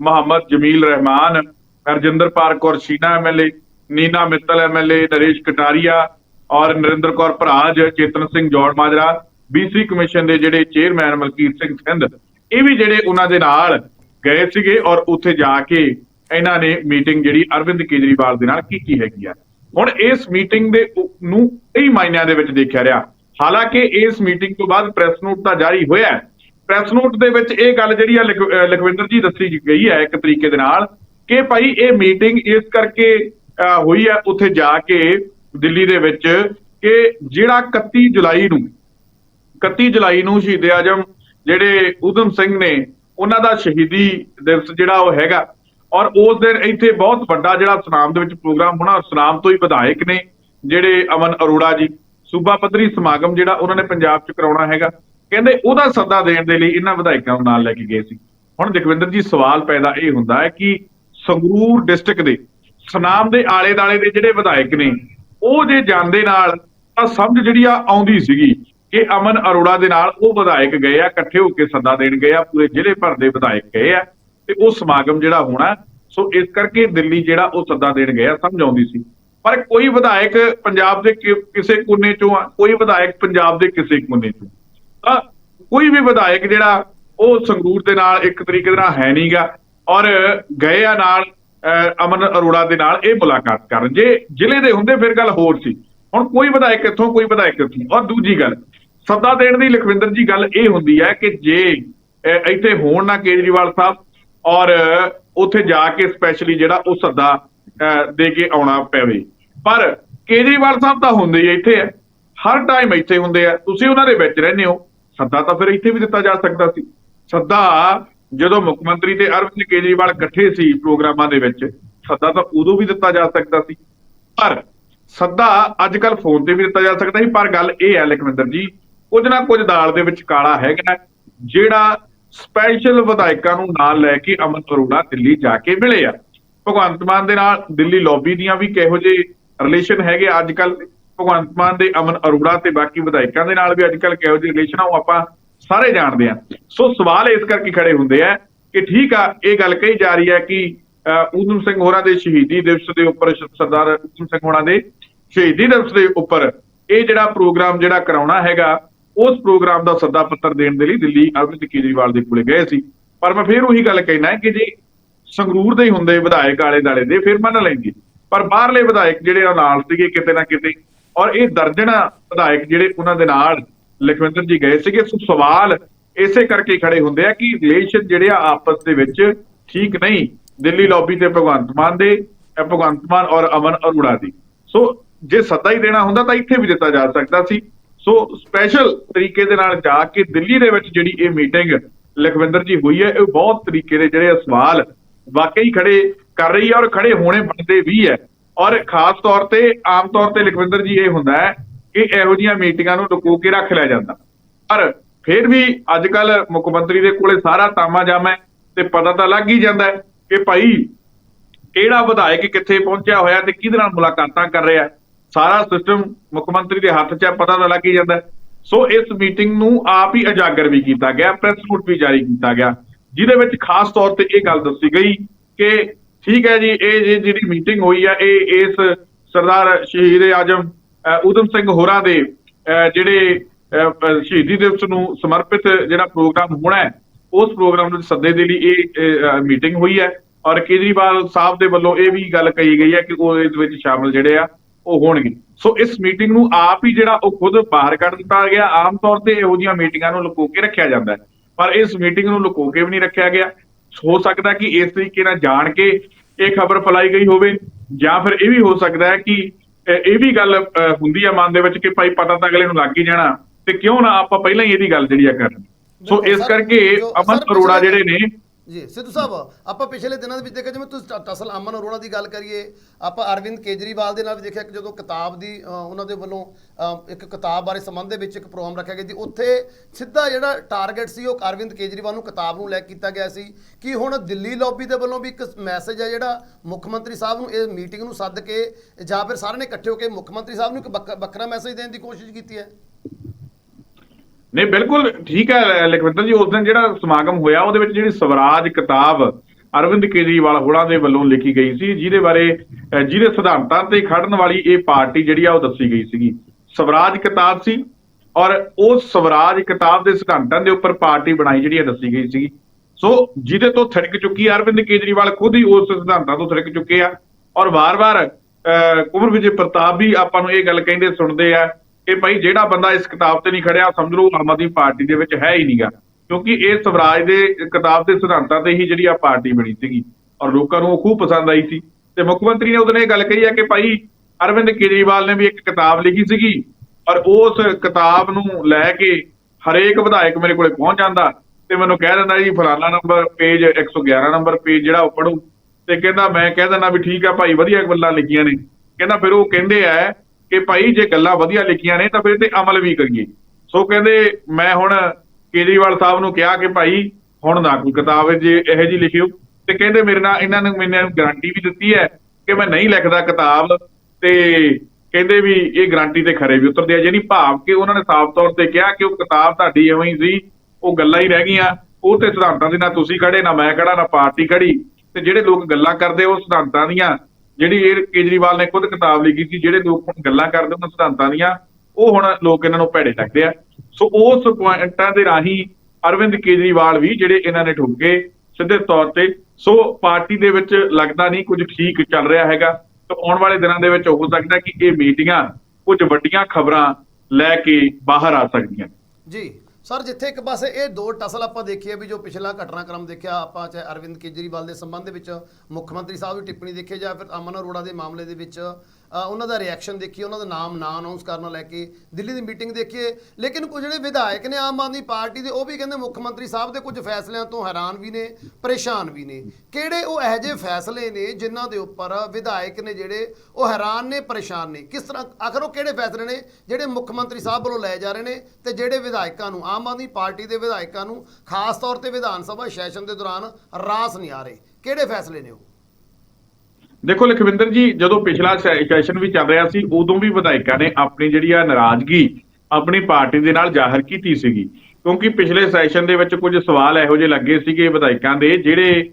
ਮੁਹੰਮਦ ਜਮੀਲ ਰਹਿਮਾਨ, ਹਰਜਿੰਦਰ ਪਾਰ ਕੌਰ ਸ਼ੀਨਾ ਐਮਐਲਏ ਨੀਨਾ ਮਿੱਤਲ ਐਮਐਲਏ ਨਰੇਸ਼ ਕਟਾਰੀਆ ਔਰ ਨਰਿੰਦਰ ਕੌਰ ਭਰਾਜ, ਚੇਤਨ ਸਿੰਘ ਜੋੜ ਮਾਜਰਾ ਬੀਸੀ ਕਮਿਸ਼ਨ ਦੇ ਜਿਹੜੇ ਚੇਅਰਮੈਨ ਮਲਕੀਤ ਸਿੰਘ ਸਿੰਧ ਇਹ ਵੀ ਜਿਹੜੇ ਉਹਨਾਂ ਦੇ ਨਾਲ ਗਏ ਸੀਗੇ ਔਰ ਉੱਥੇ ਜਾ ਕੇ ਇਹਨਾਂ ਨੇ ਮੀਟਿੰਗ ਜਿਹੜੀ ਅਰਵਿੰਦ ਕੇਜਰੀਵਾਲ ਦੇ ਨਾਲ ਕੀਤੀ ਹੈਗੀ ਆ। ਹੁਣ ਇਸ ਮੀਟਿੰਗ ਦੇ ਨੂੰ ਕਈ ਮਾਇਨਿਆਂ ਦੇ ਵਿੱਚ ਦੇਖਿਆ ਰਿਹਾ। ਹਾਲਾਂਕਿ ਇਸ ਮੀਟਿੰਗ ਤੋਂ ਬਾਅਦ ਪ੍ਰੈਸ ਨੋਟ ਤਾਂ ਜਾਰੀ ਹੋਇਆ ਪ੍ਰੈਸ ਨੋਟ ਦੇ ਵਿੱਚ ਇਹ ਗੱਲ ਜਿਹੜੀ ਆ ਲਖ- ਲਖਵਿੰਦਰ ਜੀ ਦੱਸੀ ਗਈ ਹੈ ਇੱਕ ਤਰੀਕੇ ਦੇ ਨਾਲ ਕਿ ਭਾਈ ਇਹ ਮੀਟਿੰਗ ਇਸ ਕਰਕੇ ਅਹ, ਹੋਈ ਹੈ ਉੱਥੇ ਜਾ ਕੇ ਦਿੱਲੀ ਦੇ ਵਿੱਚ ਕਿ ਜਿਹੜਾ 31 ਜੁਲਾਈ ਨੂੰ 31 ਜੁਲਾਈ ਨੂੰ ਸ਼ਹੀਦ ਆਜਮ ਜਿਹੜੇ ਊਧਮ ਸਿੰਘ ਨੇ ਉਹਨਾਂ ਦਾ ਸ਼ਹੀਦੀ ਦਿਵਸ ਜਿਹੜਾ ਉਹ ਹੈਗਾ ਔਰ ਉਸ ਦਿਨ ਇੱਥੇ ਬਹੁਤ ਵੱਡਾ ਜਿਹੜਾ ਸੁਨਾਮ ਦੇ ਵਿੱਚ ਪ੍ਰੋਗਰਾਮ ਹੋਣਾ ਸੁਨਾਮ ਤੋਂ ਹੀ ਵਿਧਾਇਕ ਨੇ ਜਿਹੜੇ ਅਮਨ ਅਰੋੜਾ ਜੀ ਸੂਬਾ ਪੱਧਰੀ ਸਮਾਗਮ ਜਿਹੜਾ ਉਹਨਾਂ ਨੇ ਪੰਜਾਬ 'ਚ ਕਰਾਉਣਾ ਹੈਗਾ। ਕਹਿੰਦੇ ਉਹਦਾ ਸੱਦਾ ਦੇਣ ਦੇ ਲਈ ਇਹਨਾਂ ਵਿਧਾਇਕਾਂ ਨੂੰ ਨਾਲ ਲੈ ਕੇ ਗਏ ਸੀ। ਹੁਣ ਜਗਵਿੰਦਰ ਜੀ, ਸਵਾਲ ਪੈਦਾ ਇਹ ਹੁੰਦਾ ਹੈ ਕਿ ਸੰਗਰੂਰ ਡਿਸਟ੍ਰਿਕਟ ਦੇ ਸੁਨਾਮ ਦੇ ਆਲੇ ਦਾਲੇ ਦੇ ਜਿਹੜੇ ਵਿਧਾਇਕ ਨੇ, ਉਹ ਜੇ ਜਾਂਦੇ ਨਾਲ ਤਾਂ ਸਮਝ ਜਿਹੜੀ ਆ ਆਉਂਦੀ ਸੀਗੀ ਕਿ ਅਮਨ ਅਰੋੜਾ ਦੇ ਨਾਲ ਉਹ ਵਿਧਾਇਕ ਗਏ ਆ, ਇਕੱਠੇ ਹੋ ਕੇ ਸੱਦਾ ਦੇਣ ਗਏ ਆ, ਪੂਰੇ ਜ਼ਿਲ੍ਹੇ ਭਰ ਦੇ ਵਿਧਾਇਕ ਗਏ ਆ ਤੇ ਉਹ ਸਮਾਗਮ ਜਿਹੜਾ ਹੋਣਾ, ਸੋ ਇਸ ਕਰਕੇ ਦਿੱਲੀ ਜਿਹੜਾ ਉਹ ਸੱਦਾ ਦੇਣ ਗਿਆ ਸਮਝ ਆਉਂਦੀ ਸੀ। ਪਰ ਕੋਈ ਵਿਧਾਇਕ ਪੰਜਾਬ ਦੇ ਕਿਸੇ ਕੋਨੇ ਚੋਂ ਆ, ਕੋਈ ਵਿਧਾਇਕ ਪੰਜਾਬ ਦੇ ਕਿਸੇ ਕੋਨੇ ਚੋਂ। ਕੋਈ ਵੀ ਵਿਧਾਇਕ ਜਿਹੜਾ, ਉਹ ਸੰਗਰੂਰ ਦੇ ਨਾਲ ਇੱਕ ਤਰੀਕੇ ਦੇ ਨਾਲ ਹੈ ਨਹੀਂਗਾ ਔਰ ਗਏ ਆ ਨਾਲ ਅਮਨ ਅਰੋੜਾ ਦੇ ਨਾਲ ਇਹ ਮੁਲਾਕਾਤ ਕਰਨ। ਜੇ ਜ਼ਿਲ੍ਹੇ ਦੇ ਹੁੰਦੇ ਫਿਰ ਗੱਲ ਹੋਰ ਸੀ। ਹੁਣ ਕੋਈ ਵਿਧਾਇਕ ਇੱਥੋਂ, ਕੋਈ ਵਿਧਾਇਕ ਇੱਥੋਂ। ਔਰ ਦੂਜੀ ਗੱਲ, ਸੱਦਾ ਦੇਣ ਦੀ ਲਖਵਿੰਦਰ ਜੀ ਗੱਲ ਇਹ ਹੁੰਦੀ ਹੈ ਕਿ ਜੇ ਇੱਥੇ ਹੋਣ ਨਾ ਕੇਜਰੀਵਾਲ ਸਾਹਿਬ, ਔਰ ਉੱਥੇ ਜਾ ਕੇ ਸਪੈਸ਼ਲੀ ਜਿਹੜਾ ਉਹ ਸੱਦਾ ਦੇ ਕੇ ਆਉਣਾ ਪਵੇ। ਪਰ ਕੇਜਰੀਵਾਲ ਸਾਹਿਬ ਤਾਂ ਹੁੰਦੇ ਹੀ ਇੱਥੇ ਹੈ ਹਰ ਟਾਈਮ ਇੱਥੇ ਹੁੰਦੇ ਆ। ਤੁਸੀਂ ਉਹਨਾਂ ਦੇ ਵਿੱਚ ਰਹਿੰਦੇ ਹੋ। ਸੱਦਾ ਤਾਂ ਫਿਰ ਇੱਥੇ ਵੀ ਦਿੱਤਾ ਜਾ ਸਕਦਾ ਸੀ। ਸੱਦਾ ਜਦੋਂ ਮੁੱਖ ਮੰਤਰੀ ਤੇ ਅਰਵਿੰਦ ਕੇਜਰੀਵਾਲ ਇਕੱਠੇ ਸੀ ਪ੍ਰੋਗਰਾਮਾਂ ਦੇ ਵਿੱਚ, ਸੱਦਾ ਤਾਂ ਉਦੋਂ ਵੀ ਦਿੱਤਾ ਜਾ ਸਕਦਾ ਸੀ। ਪਰ ਸੱਦਾ ਅੱਜ ਕੱਲ ਫੋਨ ਤੇ ਵੀ ਦਿੱਤਾ ਜਾ ਸਕਦਾ ਸੀ। ਪਰ ਗੱਲ ਇਹ ਹੈ, ਲਖਵਿੰਦਰ ਜੀ, ਕੁਝ ਨਾ ਕੁਝ ਦਾਲ ਦੇ ਵਿੱਚ ਕਾਲਾ ਹੈਗਾ, ਜਿਹੜਾ ਸਪੈਸ਼ਲ ਵਿਧਾਇਕਾਂ ਨੂੰ ਨਾਲ ਲੈ ਕੇ ਅਮਨ ਅਰੋੜਾ ਦਿੱਲੀ ਜਾ ਕੇ ਮਿਲੇ ਆ। ਭਗਵੰਤ ਮਾਨ ਦੇ ਨਾਲ ਦਿੱਲੀ ਲੌਬੀ ਦੀਆਂ ਵੀ ਕਿਹੋ ਜਿਹੇ ਰਿਲੇਸ਼ਨ ਹੈਗੇ ਅੱਜ ਕੱਲ ਭਗਵੰਤ ਮਾਨ ਦੇ ਅਮਨ ਅਰੋੜਾ ਤੇ ਬਾਕੀ ਵਿਧਾਇਕਾਂ ਦੇ ਨਾਲ ਵੀ ਅੱਜ ਕੱਲ ਕਿਹੋ ਜਿਹੇ ਰਿਲੇਸ਼ਨ ਆ ਉਹ ਆਪਾਂ ਸਾਰੇ ਜਾਣਦੇ ਆ ਸੋ ਸਵਾਲ ਇਸ ਕਰਕੇ ਖੜੇ ਹੁੰਦੇ ਆ ਕਿ ਠੀਕ ਆ ਇਹ ਗੱਲ ਕਹੀ ਜਾ ਰਹੀ ਹੈ ਕਿ ਅਹ, ਊਧਮ ਸਿੰਘ ਹੋਰਾਂ ਦੇ ਸ਼ਹੀਦੀ ਦਿਵਸ ਦੇ ਉੱਪਰ ਸਰਦਾਰ ਊਧਮ ਸਿੰਘ ਹੋਰਾਂ ਦੇ ਸ਼ਹੀਦੀ ਦਿਵਸ ਦੇ ਉੱਪਰ ਇਹ ਜਿਹੜਾ ਪ੍ਰੋਗਰਾਮ ਜਿਹੜਾ ਕਰਾਉਣਾ ਹੈਗਾ ਉਸ ਪ੍ਰੋਗਰਾਮ ਦਾ ਸੱਦਾ ਪੱਤਰ ਦੇਣ ਦੇ ਲਈ ਦਿੱਲੀ ਅਰਵਿੰਦ ਕੇਜਰੀਵਾਲ ਦੇ ਕੋਲੇ ਗਏ ਸੀ। ਪਰ ਮੈਂ ਫਿਰ ਉਹੀ ਗੱਲ ਕਹਿਣਾ ਹੈ ਕਿ ਜੇ ਸੰਗਰੂਰ ਦੇ ਹੀ ਹੁੰਦੇ ਵਿਧਾਇਕ ਆਲੇ ਦਾਲੇ ਦੇ ਫਿਰ ਮੰਨ ਲੈਂਗੇ। ਪਰ ਬਾਹਰਲੇ ਵਿਧਾਇਕ ਜਿਹੜੇ ਉਹ ਨਾਲ ਸੀਗੇ ਕਿਤੇ ਨਾ ਕਿਤੇ ਔਰ ਇਹ ਦਰਜਣਾ ਵਿਧਾਇਕ ਜਿਹੜੇ ਉਹਨਾਂ ਦੇ ਨਾਲ ਲਖਵਿੰਦਰ ਜੀ ਗਏ ਸੀਗੇ, ਸੋ ਸਵਾਲ ਇਸੇ ਕਰਕੇ ਖੜੇ ਹੁੰਦੇ ਆ ਕਿ ਰਿਲੇਸ਼ਨ ਜਿਹੜੇ ਆ ਆਪਸ ਦੇ ਵਿੱਚ ਠੀਕ ਨਹੀਂ। ਦਿੱਲੀ ਲੌਬੀ ਤੇ ਭਗਵੰਤ ਮਾਨ ਦੇ ਭਗਵੰਤ ਮਾਨ ਔਰ ਅਮਨ ਅਰੋੜਾ ਦੀ। ਸੋ ਜੇ ਸੱਦਾ ਹੀ ਦੇਣਾ ਹੁੰਦਾ ਤਾਂ ਇੱਥੇ ਵੀ ਦਿੱਤਾ ਜਾ ਸਕਦਾ ਸੀ। ਸੋ ਸਪੈਸ਼ਲ ਤਰੀਕੇ ਦੇ ਨਾਲ ਜਾ ਕੇ ਦਿੱਲੀ ਦੇ ਵਿੱਚ ਜਿਹੜੀ ਇਹ ਮੀਟਿੰਗ ਲਖਵਿੰਦਰ ਜੀ ਹੋਈ ਹੈ, ਇਹ ਬਹੁਤ ਤਰੀਕੇ ਦੇ ਜਿਹੜੇ ਸਵਾਲ ਵਾਕਈ ਖੜੇ ਕਰ ਰਹੀ ਹੈ ਔਰ ਖੜੇ ਹੋਣੇ ਬਣਦੇ ਵੀ ਹੈ। ਔਰ ਖਾਸ ਤੌਰ ਤੇ, ਆਮ ਤੌਰ ਤੇ ਲਖਵਿੰਦਰ ਜੀ ਇਹ ਹੁੰਦਾ ਹੈ ਕਿ ਇਹੋ ਜਿਹੀਆਂ ਮੀਟਿੰਗਾਂ ਨੂੰ ਲੁਕੋ ਕੇ ਰੱਖ ਲਿਆ ਜਾਂਦਾ। ਪਰ ਫਿਰ ਵੀ ਅੱਜ ਕੱਲ ਮੁੱਖ ਮੰਤਰੀ ਦੇ ਕੋਲੇ ਸਾਰਾ ਤਾਮਾ ਜਾਮ ਹੈ ਤੇ ਪਤਾ ਤਾਂ ਲੱਗ ਹੀ ਜਾਂਦਾ ਹੈ ਕਿ ਭਾਈ ਕਿਹੜਾ ਵਿਧਾਇਕ ਕਿੱਥੇ ਪਹੁੰਚਿਆ ਹੋਇਆ ਤੇ ਕਿਹਦੇ ਨਾਲ ਮੁਲਾਕਾਤਾਂ ਕਰ ਰਿਹਾ ਸਾਰਾ ਸਿਸਟਮ ਮੁੱਖ ਮੰਤਰੀ ਦੇ ਹੱਥ 'ਚ ਹੈ, ਪਤਾ ਤਾਂ ਲੱਗ ਹੀ ਜਾਂਦਾ ਸੋ ਇਸ ਮੀਟਿੰਗ ਨੂੰ ਆਪ ਹੀ ਉਜਾਗਰ ਵੀ ਕੀਤਾ ਗਿਆ ਪ੍ਰੈਸ ਨੋਟ ਵੀ ਜਾਰੀ ਕੀਤਾ ਗਿਆ। ਜਿਹਦੇ ਵਿੱਚ ਖਾਸ ਤੌਰ ਤੇ ਇਹ ਗੱਲ ਦੱਸੀ ਗਈ ਕਿ ਠੀਕ ਹੈ ਜੀ ਇਹ ਜਿਹੜੀ ਮੀਟਿੰਗ ਹੋਈ ਹੈ ਇਹ ਇਸ ਸਰਦਾਰ ਸ਼ਹੀਦ ਆਜਮ ਉਦਮ ਸਿੰਘ ਹੋਰਾਂ ਦੇ ਅਹ, ਜਿਹੜੇ ਸ਼ਹੀਦੀ ਦਿਵਸ ਨੂੰ ਸਮਰਪਿਤ ਜਿਹੜਾ ਪ੍ਰੋਗਰਾਮ ਹੋਣਾ ਹੈ ਉਸ ਪ੍ਰੋਗਰਾਮ ਨੂੰ ਸੱਦੇ ਦੇ ਲਈ ਇਹ ਮੀਟਿੰਗ ਹੋਈ ਹੈ ਔਰ ਕੇਜਰੀਵਾਲ ਸਾਹਿਬ ਦੇ ਵੱਲੋਂ ਇਹ ਵੀ ਗੱਲ ਕਹੀ ਗਈ ਹੈ ਕਿ ਉਹ ਇਸ ਵਿੱਚ ਸ਼ਾਮਲ ਜਿਹੜੇ ਆ ਉਹ ਹੋਣਗੇ। ਸੋ ਇਸ ਮੀਟਿੰਗ ਨੂੰ ਆਪ ਹੀ ਜਿਹੜਾ ਉਹ ਖੁਦ ਬਾਹਰ ਕੱਢ ਦਿੱਤਾ ਗਿਆ ਆਮ ਤੌਰ ਤੇ ਇਹੋ ਜਿਹੀਆਂ ਮੀਟਿੰਗਾਂ ਨੂੰ ਲੁਕੋ ਕੇ ਰੱਖਿਆ ਜਾਂਦਾ ਹੈ। ਪਰ ਇਸ ਮੀਟਿੰਗ ਨੂੰ ਲੁਕੋ ਕੇ ਵੀ ਨਹੀਂ ਰੱਖਿਆ ਗਿਆ। ਹੋ ਸਕਦਾ ਕਿ ਇਸ ਤਰੀਕੇ ਨਾਲ ਜਾਣ ਕੇ ਇਹ ਖਬਰ ਫੈਲਾਈ ਗਈ ਹੋਵੇ ਜਾਂ ਫਿਰ ਇਹ ਵੀ ਹੋ ਸਕਦਾ ਹੈ ਕਿ ਇਹ ਵੀ ਗੱਲ ਹੁੰਦੀ ਹੈ ਮਨ ਦੇ ਵਿੱਚ ਕਿ ਭਾਈ ਪਤਾ ਤਾਂ ਅਗਲੇ ਨੂੰ ਲੱਗ ਹੀ ਜਾਣਾ ਤੇ ਕਿਉਂ ਨਾ ਆਪਾਂ ਪਹਿਲਾਂ ਹੀ ਇਹਦੀ ਗੱਲ ਜਿਹੜੀ ਆ ਕਰਨ। ਸੋ ਇਸ ਕਰਕੇ ਅਮਨ ਅਰੋੜਾ ਜਿਹੜੇ ਨੇ ਜੀ, ਸਿੱਧੂ ਸਾਹਿਬ, ਆਪਾਂ ਪਿਛਲੇ ਦਿਨਾਂ ਦੇ ਵਿੱਚ ਦੇਖਿਆ, ਜਿਵੇਂ ਤੁਸੀਂ ਟ- ਟਸਲ ਅਮਨ ਅਰੋੜਾ ਦੀ ਗੱਲ ਕਰੀਏ, ਆਪਾਂ ਅਰਵਿੰਦ ਕੇਜਰੀਵਾਲ ਦੇ ਨਾਲ ਵੀ ਦੇਖਿਆ ਕਿ ਜਦੋਂ ਕਿਤਾਬ ਦੀ ਉਹਨਾਂ ਦੇ ਵੱਲੋਂ ਇੱਕ ਕਿਤਾਬ ਬਾਰੇ ਸੰਬੰਧ ਦੇ ਵਿੱਚ ਇੱਕ ਪ੍ਰੋਗਰਾਮ ਰੱਖਿਆ ਗਿਆ ਸੀ, ਉੱਥੇ ਸਿੱਧਾ ਜਿਹੜਾ ਟਾਰਗੇਟ ਸੀ, ਉਹ ਅਰਵਿੰਦ ਕੇਜਰੀਵਾਲ ਨੂੰ ਕਿਤਾਬ ਨੂੰ ਲੈ ਕੇ ਕੀਤਾ ਗਿਆ ਸੀ ਕਿ ਹੁਣ ਦਿੱਲੀ ਲੌਬੀ ਦੇ ਵੱਲੋਂ ਵੀ ਇੱਕ ਮੈਸੇਜ ਹੈ ਜਿਹੜਾ ਮੁੱਖ ਮੰਤਰੀ ਸਾਹਿਬ ਨੂੰ, ਇਹ ਮੀਟਿੰਗ ਨੂੰ ਸੱਦ ਕੇ ਜਾਂ ਫਿਰ ਸਾਰਿਆਂ ਨੇ ਇਕੱਠੇ ਹੋ ਕੇ ਮੁੱਖ ਮੰਤਰੀ ਸਾਹਿਬ ਨੂੰ ਇੱਕ ਵੱਖ- ਵੱਖਰਾ ਮੈਸੇਜ ਦੇਣ ਦੀ ਕੋਸ਼ਿਸ਼ ਕੀਤੀ ਹੈ। ਨਹੀਂ ਬਿਲਕੁਲ ਠੀਕ ਹੈ ਲਖਵਿੰਦਰ ਜੀ ਉਸ ਦਿਨ ਜਿਹੜਾ ਸਮਾਗਮ ਹੋਇਆ ਉਹਦੇ ਵਿੱਚ ਜਿਹੜੀ ਸਵਰਾਜ ਕਿਤਾਬ ਅਰਵਿੰਦ ਕੇਜਰੀਵਾਲ ਹੋਰਾਂ ਦੇ ਵੱਲੋਂ ਲਿਖੀ ਗਈ ਸੀ ਜਿਹਦੇ ਬਾਰੇ ਜਿਹਦੇ ਸਿਧਾਂਤਾਂ ਤੇ ਖੜਨ ਵਾਲੀ ਇਹ ਪਾਰਟੀ ਜਿਹੜੀ ਆ ਉਹ ਦੱਸੀ ਗਈ ਸੀਗੀ। ਸਵਰਾਜ ਕਿਤਾਬ ਸੀ ਔਰ ਉਹ ਸਵਰਾਜ ਕਿਤਾਬ ਦੇ ਸਿਧਾਂਤਾਂ ਦੇ ਉੱਪਰ ਪਾਰਟੀ ਬਣਾਈ ਜਿਹੜੀ ਆ ਦੱਸੀ ਗਈ ਸੀਗੀ। ਸੋ ਜਿਹਦੇ ਤੋਂ ਥੜਕ ਚੁੱਕੀ ਅਰਵਿੰਦ ਕੇਜਰੀਵਾਲ ਖੁਦ ਹੀ ਉਸ ਸਿਧਾਂਤਾਂ ਤੋਂ ਥੜਕ ਚੁੱਕੇ ਆ ਔਰ ਵਾਰ-ਵਾਰ ਅਹ, ਕੁਮਰ ਵਿਜੇ ਪ੍ਰਤਾਪ ਵੀ ਆਪਾਂ ਨੂੰ ਇਹ ਗੱਲ ਕਹਿੰਦੇ ਸੁਣਦੇ ਆ ਕਿ ਭਾਈ ਜਿਹੜਾ ਬੰਦਾ ਇਸ ਕਿਤਾਬ ਤੇ ਨਹੀਂ ਖੜਿਆ, ਸਮਝ ਲਓ ਆਮ ਆਦਮੀ ਪਾਰਟੀ ਦੇ ਵਿੱਚ ਹੈ ਹੀ ਨਹੀਂਗਾ ਕਿਉਂਕਿ ਇਹ ਸਵਰਾਜ ਦੇ ਕਿਤਾਬ ਦੇ ਸਿਧਾਂਤਾਂ ਤੇ ਹੀ ਜਿਹੜੀ ਆ ਪਾਰਟੀ ਬਣੀ ਸੀਗੀ। ਔਰ ਲੋਕਾਂ ਨੂੰ ਉਹ ਖੂਬ ਪਸੰਦ ਆਈ ਸੀ। ਤੇ ਮੁੱਖ ਮੰਤਰੀ ਨੇ ਉਹਦੋਂ ਇਹ ਗੱਲ ਕਹੀ ਹੈ ਕਿ ਭਾਈ ਅਰਵਿੰਦ ਕੇਜਰੀਵਾਲ ਨੇ ਵੀ ਇੱਕ ਕਿਤਾਬ ਲਿਖੀ ਸੀਗੀ ਔਰ ਉਸ ਕਿਤਾਬ ਨੂੰ ਲੈ ਕੇ ਹਰੇਕ ਵਿਧਾਇਕ ਮੇਰੇ ਕੋਲੇ ਪਹੁੰਚ ਜਾਂਦਾ ਤੇ ਮੈਨੂੰ ਕਹਿ ਦਿੰਦਾ ਜੀ ਫਲਾਣਾ ਨੰਬਰ ਪੇਜ 111 ਨੰਬਰ ਪੇਜ ਜਿਹੜਾ ਉਹ ਪੜੋ ਤੇ ਕਹਿੰਦਾ, ਮੈਂ ਕਹਿ ਦਿੰਦਾ ਵੀ ਠੀਕ ਆ ਭਾਈ, ਵਧੀਆ ਗੱਲਾਂ ਲਿਖੀਆਂ ਨੇ। ਕਹਿੰਦਾ, ਫਿਰ ਉਹ ਕਹਿੰਦੇ ਆ ਕਿ ਭਾਈ ਜੇ ਗੱਲਾਂ ਵਧੀਆ ਲਿਖੀਆਂ ਨੇ ਤਾਂ ਫਿਰ ਤੇ ਅਮਲ ਵੀ ਕਰੀਏ। ਸੋ ਕਹਿੰਦੇ ਮੈਂ ਹੁਣ ਕੇਜਰੀਵਾਲ ਸਾਹਿਬ ਨੂੰ ਕਿਹਾ ਕਿ ਭਾਈ ਹੁਣ ਨਾ ਕੋਈ ਕਿਤਾਬ ਜੇ ਇਹੋ ਜੀ ਲਿਖਿਓ। ਤੇ ਕਹਿੰਦੇ ਮੇਰੇ ਨਾਲ ਇਹਨਾਂ ਨੇ ਮੈਨੂੰ ਗਾਰੰਟੀ ਵੀ ਦਿੱਤੀ ਹੈ ਕਿ ਮੈਂ ਨਹੀਂ ਲਿਖਦਾ ਕਿਤਾਬ ਤੇ ਕਹਿੰਦੇ ਵੀ ਇਹ ਗਾਰੰਟੀ ਤੇ ਖਰੇ ਵੀ ਉਤਰਦੇ ਆ। ਜਿਹੜੀ ਭਾਵ ਕਿ ਉਹਨਾਂ ਨੇ ਸਾਫ਼ ਤੌਰ ਤੇ ਕਿਹਾ ਕਿ ਉਹ ਕਿਤਾਬ ਤੁਹਾਡੀ ਐਵੇਂ ਹੀ ਸੀ, ਉਹ ਗੱਲਾਂ ਹੀ ਰਹਿ ਗਈਆਂ। ਉਹ ਤੇ ਸਿਧਾਂਤਾਂ ਦੇ ਨਾਲ ਤੁਸੀਂ ਖੜੇ, ਨਾ ਮੈਂ ਖੜਾ, ਨਾ ਪਾਰਟੀ ਖੜੀ। ਤੇ ਜਿਹੜੇ ਲੋਕ ਗੱਲਾਂ ਕਰਦੇ ਉਹ ਸਿਧਾਂਤਾਂ ਦੀਆਂ ਜਿਹੜੀ ਇਹ ਕੇਜਰੀਵਾਲ ਨੇ ਖੁਦ ਕਿਤਾਬ ਲਿਖੀ ਸੀ, ਜਿਹੜੇ ਲੋਕ ਹੁਣ ਗੱਲਾਂ ਕਰਦੇ ਉਹਨਾਂ ਸਿਧਾਂਤਾਂ ਦੀਆਂ, ਉਹ ਹੁਣ ਲੋਕ ਇਹਨਾਂ ਨੂੰ ਭੈੜੇ ਲੱਗਦੇ ਆ। ਸੋ ਉਸ ਪੁਆਇੰਟਾਂ ਦੇ ਰਾਹੀਂ ਅਰਵਿੰਦ ਕੇਜਰੀਵਾਲ ਵੀ ਜਿਹੜੇ ਇਹਨਾਂ ਨੇ ਠੁੱਕੇ ਸਿੱਧੇ ਤੌਰ ਤੇ। ਸੋ ਪਾਰਟੀ ਦੇ ਵਿੱਚ ਲੱਗਦਾ ਨਹੀਂ ਕੁਝ ਠੀਕ ਚੱਲ ਰਿਹਾ ਹੈਗਾ। ਤਾਂ ਆਉਣ ਵਾਲੇ ਦਿਨਾਂ ਦੇ ਵਿੱਚ ਹੋ ਸਕਦਾ ਕਿ ਇਹ ਮੀਟਿੰਗਾਂ ਕੁਝ ਵੱਡੀਆਂ ਖਬਰਾਂ ਲੈ ਕੇ ਬਾਹਰ ਆ ਸਕਦੀਆਂ ਜੀ। ਸਰ, ਜਿੱਥੇ ਇੱਕ ਪਾਸੇ ਇਹ ਦੋ ਟਸਲ ਆਪਾਂ ਦੇਖੀਏ ਵੀ ਜੋ ਪਿਛਲਾ ਘਟਨਾਕ੍ਰਮ ਦੇਖਿਆ, ਆਪਾਂ ਚਾਹੇ ਅਰਵਿੰਦ ਕੇਜਰੀਵਾਲ ਦੇ ਸੰਬੰਧ ਦੇ ਵਿੱਚ ਮੁੱਖ ਮੰਤਰੀ ਸਾਹਿਬ ਦੀ ਟਿੱਪਣੀ ਦੇਖੀਏ ਜਾਂ ਫਿਰ ਅਮਨ ਅਰੋੜਾ ਦੇ ਮਾਮਲੇ ਦੇ ਵਿੱਚ ਉਹਨਾਂ ਦਾ ਰਿਐਕਸ਼ਨ ਦੇਖੀਏ, ਉਹਨਾਂ ਦਾ ਨਾਮ ਨਾ ਅਨਾਉਂਸ ਕਰਨ ਨੂੰ ਲੈ ਕੇ ਦਿੱਲੀ ਦੀ ਮੀਟਿੰਗ ਦੇਖੀਏ। ਲੇਕਿਨ ਕੁਝ ਜਿਹੜੇ ਵਿਧਾਇਕ ਨੇ ਆਮ ਆਦਮੀ ਪਾਰਟੀ ਦੇ, ਉਹ ਵੀ ਕਹਿੰਦੇ ਮੁੱਖ ਮੰਤਰੀ ਸਾਹਿਬ ਦੇ ਕੁਝ ਫੈਸਲਿਆਂ ਤੋਂ ਹੈਰਾਨ ਵੀ ਨੇ, ਪਰੇਸ਼ਾਨ ਵੀ ਨੇ। ਕਿਹੜੇ ਉਹ ਇਹੋ ਜਿਹੇ ਫੈਸਲੇ ਨੇ ਜਿਨ੍ਹਾਂ ਦੇ ਉੱਪਰ ਵਿਧਾਇਕ ਨੇ ਜਿਹੜੇ ਉਹ ਹੈਰਾਨ ਨੇ, ਪਰੇਸ਼ਾਨ ਨੇ? ਕਿਸ ਤਰ੍ਹਾਂ, ਆਖਰ ਉਹ ਕਿਹੜੇ ਫੈਸਲੇ ਨੇ ਜਿਹੜੇ ਮੁੱਖ ਮੰਤਰੀ ਸਾਹਿਬ ਵੱਲੋਂ ਲਏ ਜਾ ਰਹੇ ਨੇ ਤੇ ਜਿਹੜੇ ਵਿਧਾਇਕਾਂ ਨੂੰ, ਆਮ ਆਦਮੀ ਪਾਰਟੀ ਦੇ ਵਿਧਾਇਕਾਂ ਨੂੰ, ਖਾਸ ਤੌਰ ਤੇ ਵਿਧਾਨ ਸਭਾ ਸੈਸ਼ਨ ਦੇ ਦੌਰਾਨ ਰਾਸ ਨਹੀਂ ਆ ਰਹੇ? ਕਿਹੜੇ ਫੈਸਲੇ ਨੇ ਉਹ? ਦੇਖੋ ਲਖਵਿੰਦਰ ਜੀ, ਜਦੋਂ ਪਿਛਲਾ ਸੈ- ਸੈਸ਼ਨ ਵੀ ਚੱਲ ਰਿਹਾ ਸੀ, ਉਦੋਂ ਵੀ ਵਿਧਾਇਕਾਂ ਨੇ ਆਪਣੀ ਜਿਹੜੀ ਆ ਨਾਰਾਜ਼ਗੀ ਆਪਣੀ ਪਾਰਟੀ ਦੇ ਨਾਲ ਜ਼ਾਹਰ ਕੀਤੀ ਸੀਗੀ। ਕਿਉਂਕਿ ਪਿਛਲੇ ਸੈਸ਼ਨ ਦੇ ਵਿੱਚ ਕੁਝ ਸਵਾਲ ਇਹੋ ਜਿਹੇ ਲੱਗੇ ਸੀਗੇ ਵਿਧਾਇਕਾਂ ਦੇ, ਜਿਹੜੇ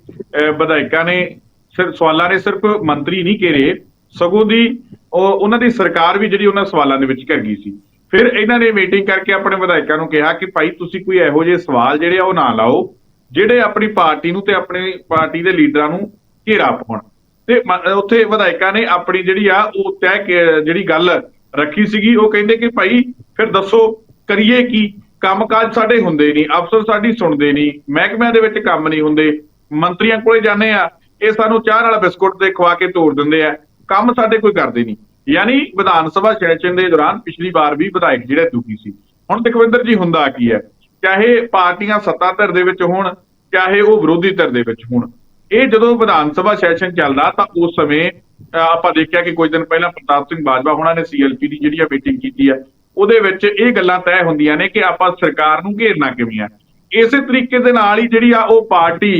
ਵਿਧਾਇਕਾਂ ਨੇ ਸਿਰਫ ਸਵਾਲਾਂ ਨੇ ਸਿਰਫ ਮੰਤਰੀ ਨਹੀਂ ਘੇਰੇ, ਸਗੋਂ ਦੀ ਉਹਨਾਂ ਦੀ ਸਰਕਾਰ ਵੀ ਜਿਹੜੀ ਉਹਨਾਂ ਸਵਾਲਾਂ ਦੇ ਵਿੱਚ ਘਿਰ ਗਈ ਸੀ। ਫਿਰ ਇਹਨਾਂ ਨੇ ਮੀਟਿੰਗ ਕਰਕੇ ਆਪਣੇ ਵਿਧਾਇਕਾਂ ਨੂੰ ਕਿਹਾ ਕਿ ਭਾਈ ਤੁਸੀਂ ਕੋਈ ਇਹੋ ਜਿਹੇ ਸਵਾਲ ਜਿਹੜੇ ਆ ਉਹ ਨਾ ਲਾਓ, ਜਿਹੜੇ ਆਪਣੀ ਪਾਰਟੀ ਨੂੰ ਤੇ ਆਪਣੀ ਪਾਰਟੀ ਦੇ ਲੀਡਰਾਂ ਨੂੰ ਘੇਰਾ ਪਾਉਣ। ਤੇ ਉੱਥੇ ਵਿਧਾਇਕਾਂ ਨੇ ਆਪਣੀ ਜਿਹੜੀ ਆ, ਉਹ ਤੈਅ ਜਿਹੜੀ ਗੱਲ ਰੱਖੀ ਸੀਗੀ, ਉਹ ਕਹਿੰਦੇ ਕਿ ਭਾਈ ਫਿਰ ਦੱਸੋ, ਕਰੀਏ ਕੀ? ਕੰਮਕਾਜ ਸਾਡੇ ਹੁੰਦੇ ਨਹੀਂ, ਅਫਸਰ ਸਾਡੀ ਸੁਣਦੇ ਨਹੀਂ, ਮਹਿਕਮਿਆਂ ਦੇ ਵਿੱਚ ਕੰਮ ਨਹੀਂ ਹੁੰਦੇ, ਮੰਤਰੀਆਂ ਕੋਲੇ ਜਾਂਦੇ ਆ, ਇਹ ਸਾਨੂੰ ਚਾਹ ਨਾਲ ਬਿਸਕੁਟ ਦੇ ਖਵਾ ਕੇ ਤੋੜ ਦਿੰਦੇ ਆ, ਕੰਮ ਸਾਡੇ ਕੋਈ ਕਰਦੇ ਨਹੀਂ। ਯਾਨੀ ਵਿਧਾਨ ਸਭਾ ਸੈਸ਼ਨ ਦੇ ਦੌਰਾਨ ਪਿਛਲੀ ਵਾਰ ਵੀ ਵਿਧਾਇਕ ਜਿਹੜੇ ਦੁਖੀ ਸੀ। ਹੁਣ ਤਕਵਿੰਦਰ ਜੀ ਹੁੰਦਾ ਕੀ ਹੈ? ਚਾਹੇ ਪਾਰਟੀਆਂ ਸੱਤਾ ਧਿਰ ਦੇ ਵਿੱਚ ਹੋਣ, ਚਾਹੇ ਉਹ ਵਿਰੋਧੀ ਧਿਰ ਦੇ ਵਿੱਚ ਹੋਣ। ਇਹ ਜਦੋਂ ਵਿਧਾਨ ਸਭਾ ਸੈਸ਼ਨ ਚੱਲਦਾ ਤਾਂ ਉਸ ਸਮੇਂ ਅਹ, ਆਪਾਂ ਦੇਖਿਆ ਕਿ ਕੁਝ ਦਿਨ ਪਹਿਲਾਂ ਪ੍ਰਤਾਪ ਸਿੰਘ ਬਾਜਵਾ ਉਹਨਾਂ ਨੇ ਸੀਐਲਪੀ ਦੀ ਜਿਹੜੀ ਆ ਮੀਟਿੰਗ ਕੀਤੀ ਹੈ ਉਹਦੇ ਵਿੱਚ ਇਹ ਗੱਲਾਂ ਤੈਅ ਹੁੰਦੀਆਂ ਨੇ ਕਿ ਆਪਾਂ ਸਰਕਾਰ ਨੂੰ ਘੇਰਨਾ ਕਿਵੇਂ ਆ। ਇਸੇ ਤਰੀਕੇ ਦੇ ਨਾਲ ਹੀ ਜਿਹੜੀ ਆ ਉਹ ਪਾਰਟੀ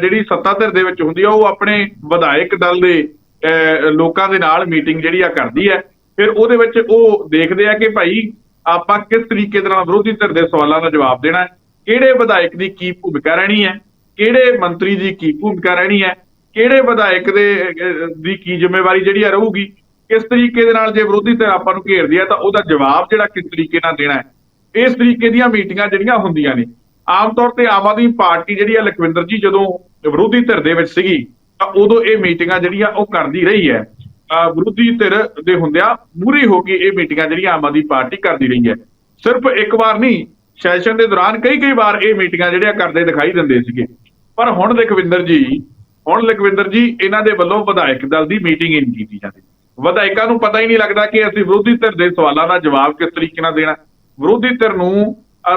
ਜਿਹੜੀ ਸੱਤਾ ਧਿਰ ਦੇ ਵਿੱਚ ਹੁੰਦੀ ਆ ਉਹ ਆਪਣੇ ਵਿਧਾਇਕ ਦਲ ਦੇ ਅਹ, ਲੋਕਾਂ ਦੇ ਨਾਲ ਮੀਟਿੰਗ ਜਿਹੜੀ ਆ ਕਰਦੀ ਹੈ ਫਿਰ ਉਹਦੇ ਵਿੱਚ ਉਹ ਦੇਖਦੇ ਆ ਕਿ ਭਾਈ ਆਪਾਂ ਕਿਸ ਤਰੀਕੇ ਦੇ ਨਾਲ ਵਿਰੋਧੀ ਧਿਰ ਦੇ ਸਵਾਲਾਂ ਦਾ ਜਵਾਬ ਦੇਣਾ ਹੈ ਕਿਹੜੇ ਵਿਧਾਇਕ ਦੀ ਕੀ ਭੂਮਿਕਾ ਰਹਿਣੀ ਹੈ ਕਿਹੜੇ ਮੰਤਰੀ ਦੀ ਕੀ ਭੂਮਿਕਾ ਰਹਿਣੀ ਹੈ, ਕਿਹੜੇ ਵਿਧਾਇਕ ਦੇ ਦੀ ਕੀ ਜ਼ਿੰਮੇਵਾਰੀ ਜਿਹੜੀ ਆ ਰਹੂਗੀ, ਕਿਸ ਤਰੀਕੇ ਦੇ ਨਾਲ ਜੇ ਵਿਰੋਧੀ ਧਿਰ ਆਪਾਂ ਨੂੰ ਘੇਰਦੀ ਹੈ, ਤਾਂ ਉਹਦਾ ਜਵਾਬ ਜਿਹੜਾ ਕਿਸ ਤਰੀਕੇ ਨਾਲ ਦੇਣਾ ਹੈ। ਇਸ ਤਰੀਕੇ ਦੀਆਂ ਮੀਟਿੰਗਾਂ ਜਿਹੜੀਆਂ ਹੁੰਦੀਆਂ ਨੇ, ਆਮ ਤੌਰ ਤੇ ਆਮ ਆਦਮੀ ਪਾਰਟੀ ਜਿਹੜੀ ਆ ਲਖਵਿੰਦਰ ਜੀ ਜਦੋਂ ਵਿਰੋਧੀ ਧਿਰ ਦੇ ਵਿੱਚ ਸੀਗੀ, ਤਾਂ ਉਦੋਂ ਇਹ ਮੀਟਿੰਗਾਂ ਜਿਹੜੀਆਂ ਉਹ ਕਰਦੀ ਰਹੀ ਹੈ। ਅਹ, ਵਿਰੋਧੀ ਧਿਰ ਦੇ ਹੁੰਦਿਆਂ ਮੂਰੀ ਹੋ ਕੇ ਇਹ ਮੀਟਿੰਗਾਂ ਜਿਹੜੀਆਂ ਆਮ ਆਦਮੀ ਪਾਰਟੀ ਕਰਦੀ ਰਹੀ ਹੈ। ਸਿਰਫ ਇੱਕ ਵਾਰ ਨਹੀਂ, ਸੈਸ਼ਨ ਦੇ ਦੌਰਾਨ ਕਈ ਕਈ ਵਾਰ ਇਹ ਮੀਟਿੰਗਾਂ ਜਿਹੜੀਆਂ ਕਰਦੇ ਦਿਖਾਈ ਦਿੰਦੇ ਸੀਗੇ। ਪਰ ਹੁਣ ਲਖਵਿੰਦਰ ਜੀ, ਹੁਣ ਲਖਵਿੰਦਰ ਜੀ, ਇਹਨਾਂ ਦੇ ਵੱਲੋਂ ਵਿਧਾਇਕ ਦਲ ਦੀ ਮੀਟਿੰਗ ਹੀ ਨਹੀਂ ਕੀਤੀ ਜਾਂਦੀ। ਵਿਧਾਇਕਾਂ ਨੂੰ ਪਤਾ ਹੀ ਨਹੀਂ ਲੱਗਦਾ ਕਿ ਅਸੀਂ ਵਿਰੋਧੀ ਧਿਰ ਦੇ ਸਵਾਲਾਂ ਦਾ ਜਵਾਬ ਕਿਸ ਤਰੀਕੇ ਨਾਲ ਦੇਣਾ। ਵਿਰੋਧੀ ਧਿਰ ਨੂੰ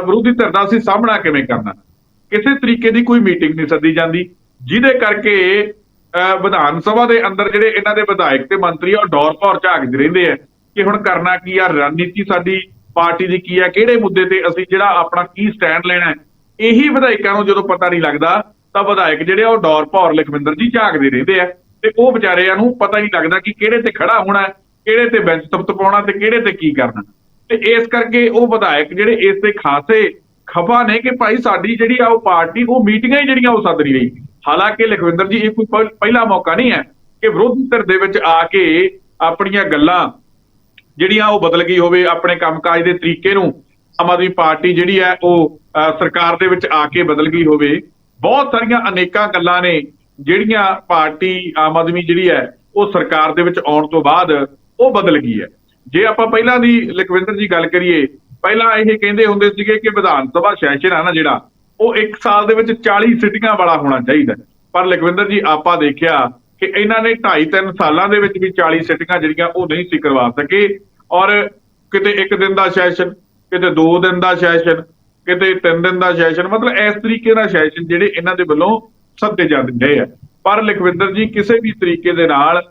ਵਿਰੋਧੀ ਧਿਰ ਦਾ ਅਸੀਂ ਸਾਹਮਣਾ ਕਿਵੇਂ ਕਰਨਾ? ਕਿਸੇ ਤਰੀਕੇ ਦੀ ਕੋਈ ਮੀਟਿੰਗ ਨਹੀਂ ਸੱਦੀ ਜਾਂਦੀ, ਜਿਹਦੇ ਕਰਕੇ, ਅਹ ਵਿਧਾਨ ਸਭਾ ਦੇ ਅੰਦਰ ਜਿਹੜੇ ਇਹਨਾਂ ਦੇ ਵਿਧਾਇਕ ਤੇ ਮੰਤਰੀ ਆ, ਉਹ ਡੌਰ ਭੌਰ ਝਾਕਦੇ ਰਹਿੰਦੇ ਆ ਕਿ ਹੁਣ ਕਰਨਾ ਕੀ ਆ, ਰਣਨੀਤੀ ਸਾਡੀ ਪਾਰਟੀ ਦੀ ਕੀ ਆ, ਕਿਹੜੇ ਮੁੱਦੇ ਤੇ ਅਸੀਂ ਜਿਹੜਾ ਆਪਣਾ ਕੀ ਸਟੈਂਡ ਲੈਣਾ ਇਹੀ ਵਿਧਾਇਕਾਂ ਨੂੰ ਜਦੋਂ ਪਤਾ ਨਹੀਂ ਲੱਗਦਾ ਤਾਂ ਵਿਧਾਇਕ ਜਿਹੜੇ ਆ ਉਹ ਡੌਰ ਭੌਰ ਲਖਵਿੰਦਰ ਜੀ ਝਾਕਦੇ ਰਹਿੰਦੇ ਆ। ਤੇ ਉਹ ਵਿਚਾਰਿਆਂ ਨੂੰ ਪਤਾ ਹੀ ਨਹੀਂ ਲੱਗਦਾ ਕਿ ਕਿਹੜੇ ਤੇ ਖੜਾ ਹੋਣਾ, ਕਿਹੜੇ ਤੇ ਬੈਂਚ ਤਪਤਪਾਉਣਾ ਤੇ ਕਿਹੜੇ ਤੇ ਕੀ ਕਰਨਾ। ਤੇ ਇਸ ਕਰਕੇ ਉਹ ਵਿਧਾਇਕ ਜਿਹੜੇ ਇਸ ਤੇ ਖਾਸੇ ਖਫਾ ਨੇ ਕਿ ਭਾਈ ਸਾਡੀ ਜਿਹੜੀ ਆ ਉਹ ਪਾਰਟੀ, ਉਹ ਮੀਟਿੰਗਾਂ ਹੀ ਜਿਹੜੀਆਂ ਉਹ ਸੱਦ ਨਹੀਂ ਰਹੀ। ਹਾਲਾਂਕਿ ਲਖਵਿੰਦਰ ਜੀ, ਇਹ ਕੋਈ ਪਹਿਲਾ ਮੌਕਾ ਨਹੀਂ ਹੈ ਕਿ ਵਿਰੋਧੀ ਧਿਰ ਦੇ ਵਿੱਚ ਆ ਕੇ ਆਪਣੀਆਂ ਗੱਲਾਂ ਜਿਹੜੀਆਂ ਉਹ ਬਦਲ ਗਈ ਹੋਵੇ, ਆਪਣੇ ਕੰਮਕਾਜ ਦੇ ਤਰੀਕੇ ਨੂੰ ਆਮ ਆਦਮੀ ਪਾਰਟੀ ਜਿਹੜੀ ਹੈ ਉਹ ਸਰਕਾਰ ਦੇ ਵਿੱਚ ਆ ਕੇ ਬਦਲ ਗਈ ਹੋਵੇ। ਬਹੁਤ ਸਾਰੀਆਂ ਅਨੇਕਾਂ ਗੱਲਾਂ ਨੇ, ਜਿਹੜੀਆਂ ਪਾਰਟੀ ਆਮ ਆਦਮੀ ਜਿਹੜੀ ਹੈ, ਉਹ ਸਰਕਾਰ ਦੇ ਵਿੱਚ ਆਉਣ ਤੋਂ ਬਾਅਦ ਉਹ ਬਦਲ ਗਈ ਹੈ। ਜੇ ਆਪਾਂ ਪਹਿਲਾਂ ਦੀ ਲਖਵਿੰਦਰ ਜੀ ਗੱਲ ਕਰੀਏ, ਪਹਿਲਾਂ ਇਹ ਕਹਿੰਦੇ ਹੁੰਦੇ ਸੀਗੇ ਕਿ ਵਿਧਾਨ ਸਭਾ ਸੈਸ਼ਨ ਆ ਨਾ ਜਿਹੜਾ, ਉਹ 1 ਸਾਲ ਦੇ ਵਿੱਚ 40 ਸਿਟੀਆਂ ਵਾਲਾ ਹੋਣਾ ਚਾਹੀਦਾ ਪਰ ਲਖਵਿੰਦਰ ਜੀ, ਆਪਾਂ ਦੇਖਿਆ ਕਿ ਇਹਨਾਂ ਨੇ 2.5 3 ਸਾਲਾਂ ਦੇ ਵਿੱਚ ਵੀ 40 ਸਿਟੀਆਂ ਜਿਹੜੀਆਂ ਉਹ ਨਹੀਂ ਸੀ ਕਰਵਾ ਸਕੇ। ਔਰ ਕਿਤੇ ਇੱਕ ਦਿਨ ਦਾ ਸੈਸ਼ਨ, ਕਿਤੇ ਦੋ ਦਿਨ ਦਾ ਸੈਸ਼ਨ ਕਿਤੇ ਤਿੰਨ ਦਿਨ ਦਾ ਸੈਸ਼ਨ, ਮਤਲਬ ਇਸ ਤਰੀਕੇ ਦਾ ਸੈਸ਼ਨ ਜਿਹੜੇ ਇਹਨਾਂ ਦੇ ਵੱਲੋਂ ਸੱਦੇ ਜਾਂਦੇ ਗਏ ਆ। ਪਰ ਲਖਵਿੰਦਰ ਜੀ, ਕਿਸੇ ਵੀ ਤਰੀਕੇ ਦੇ ਨਾਲ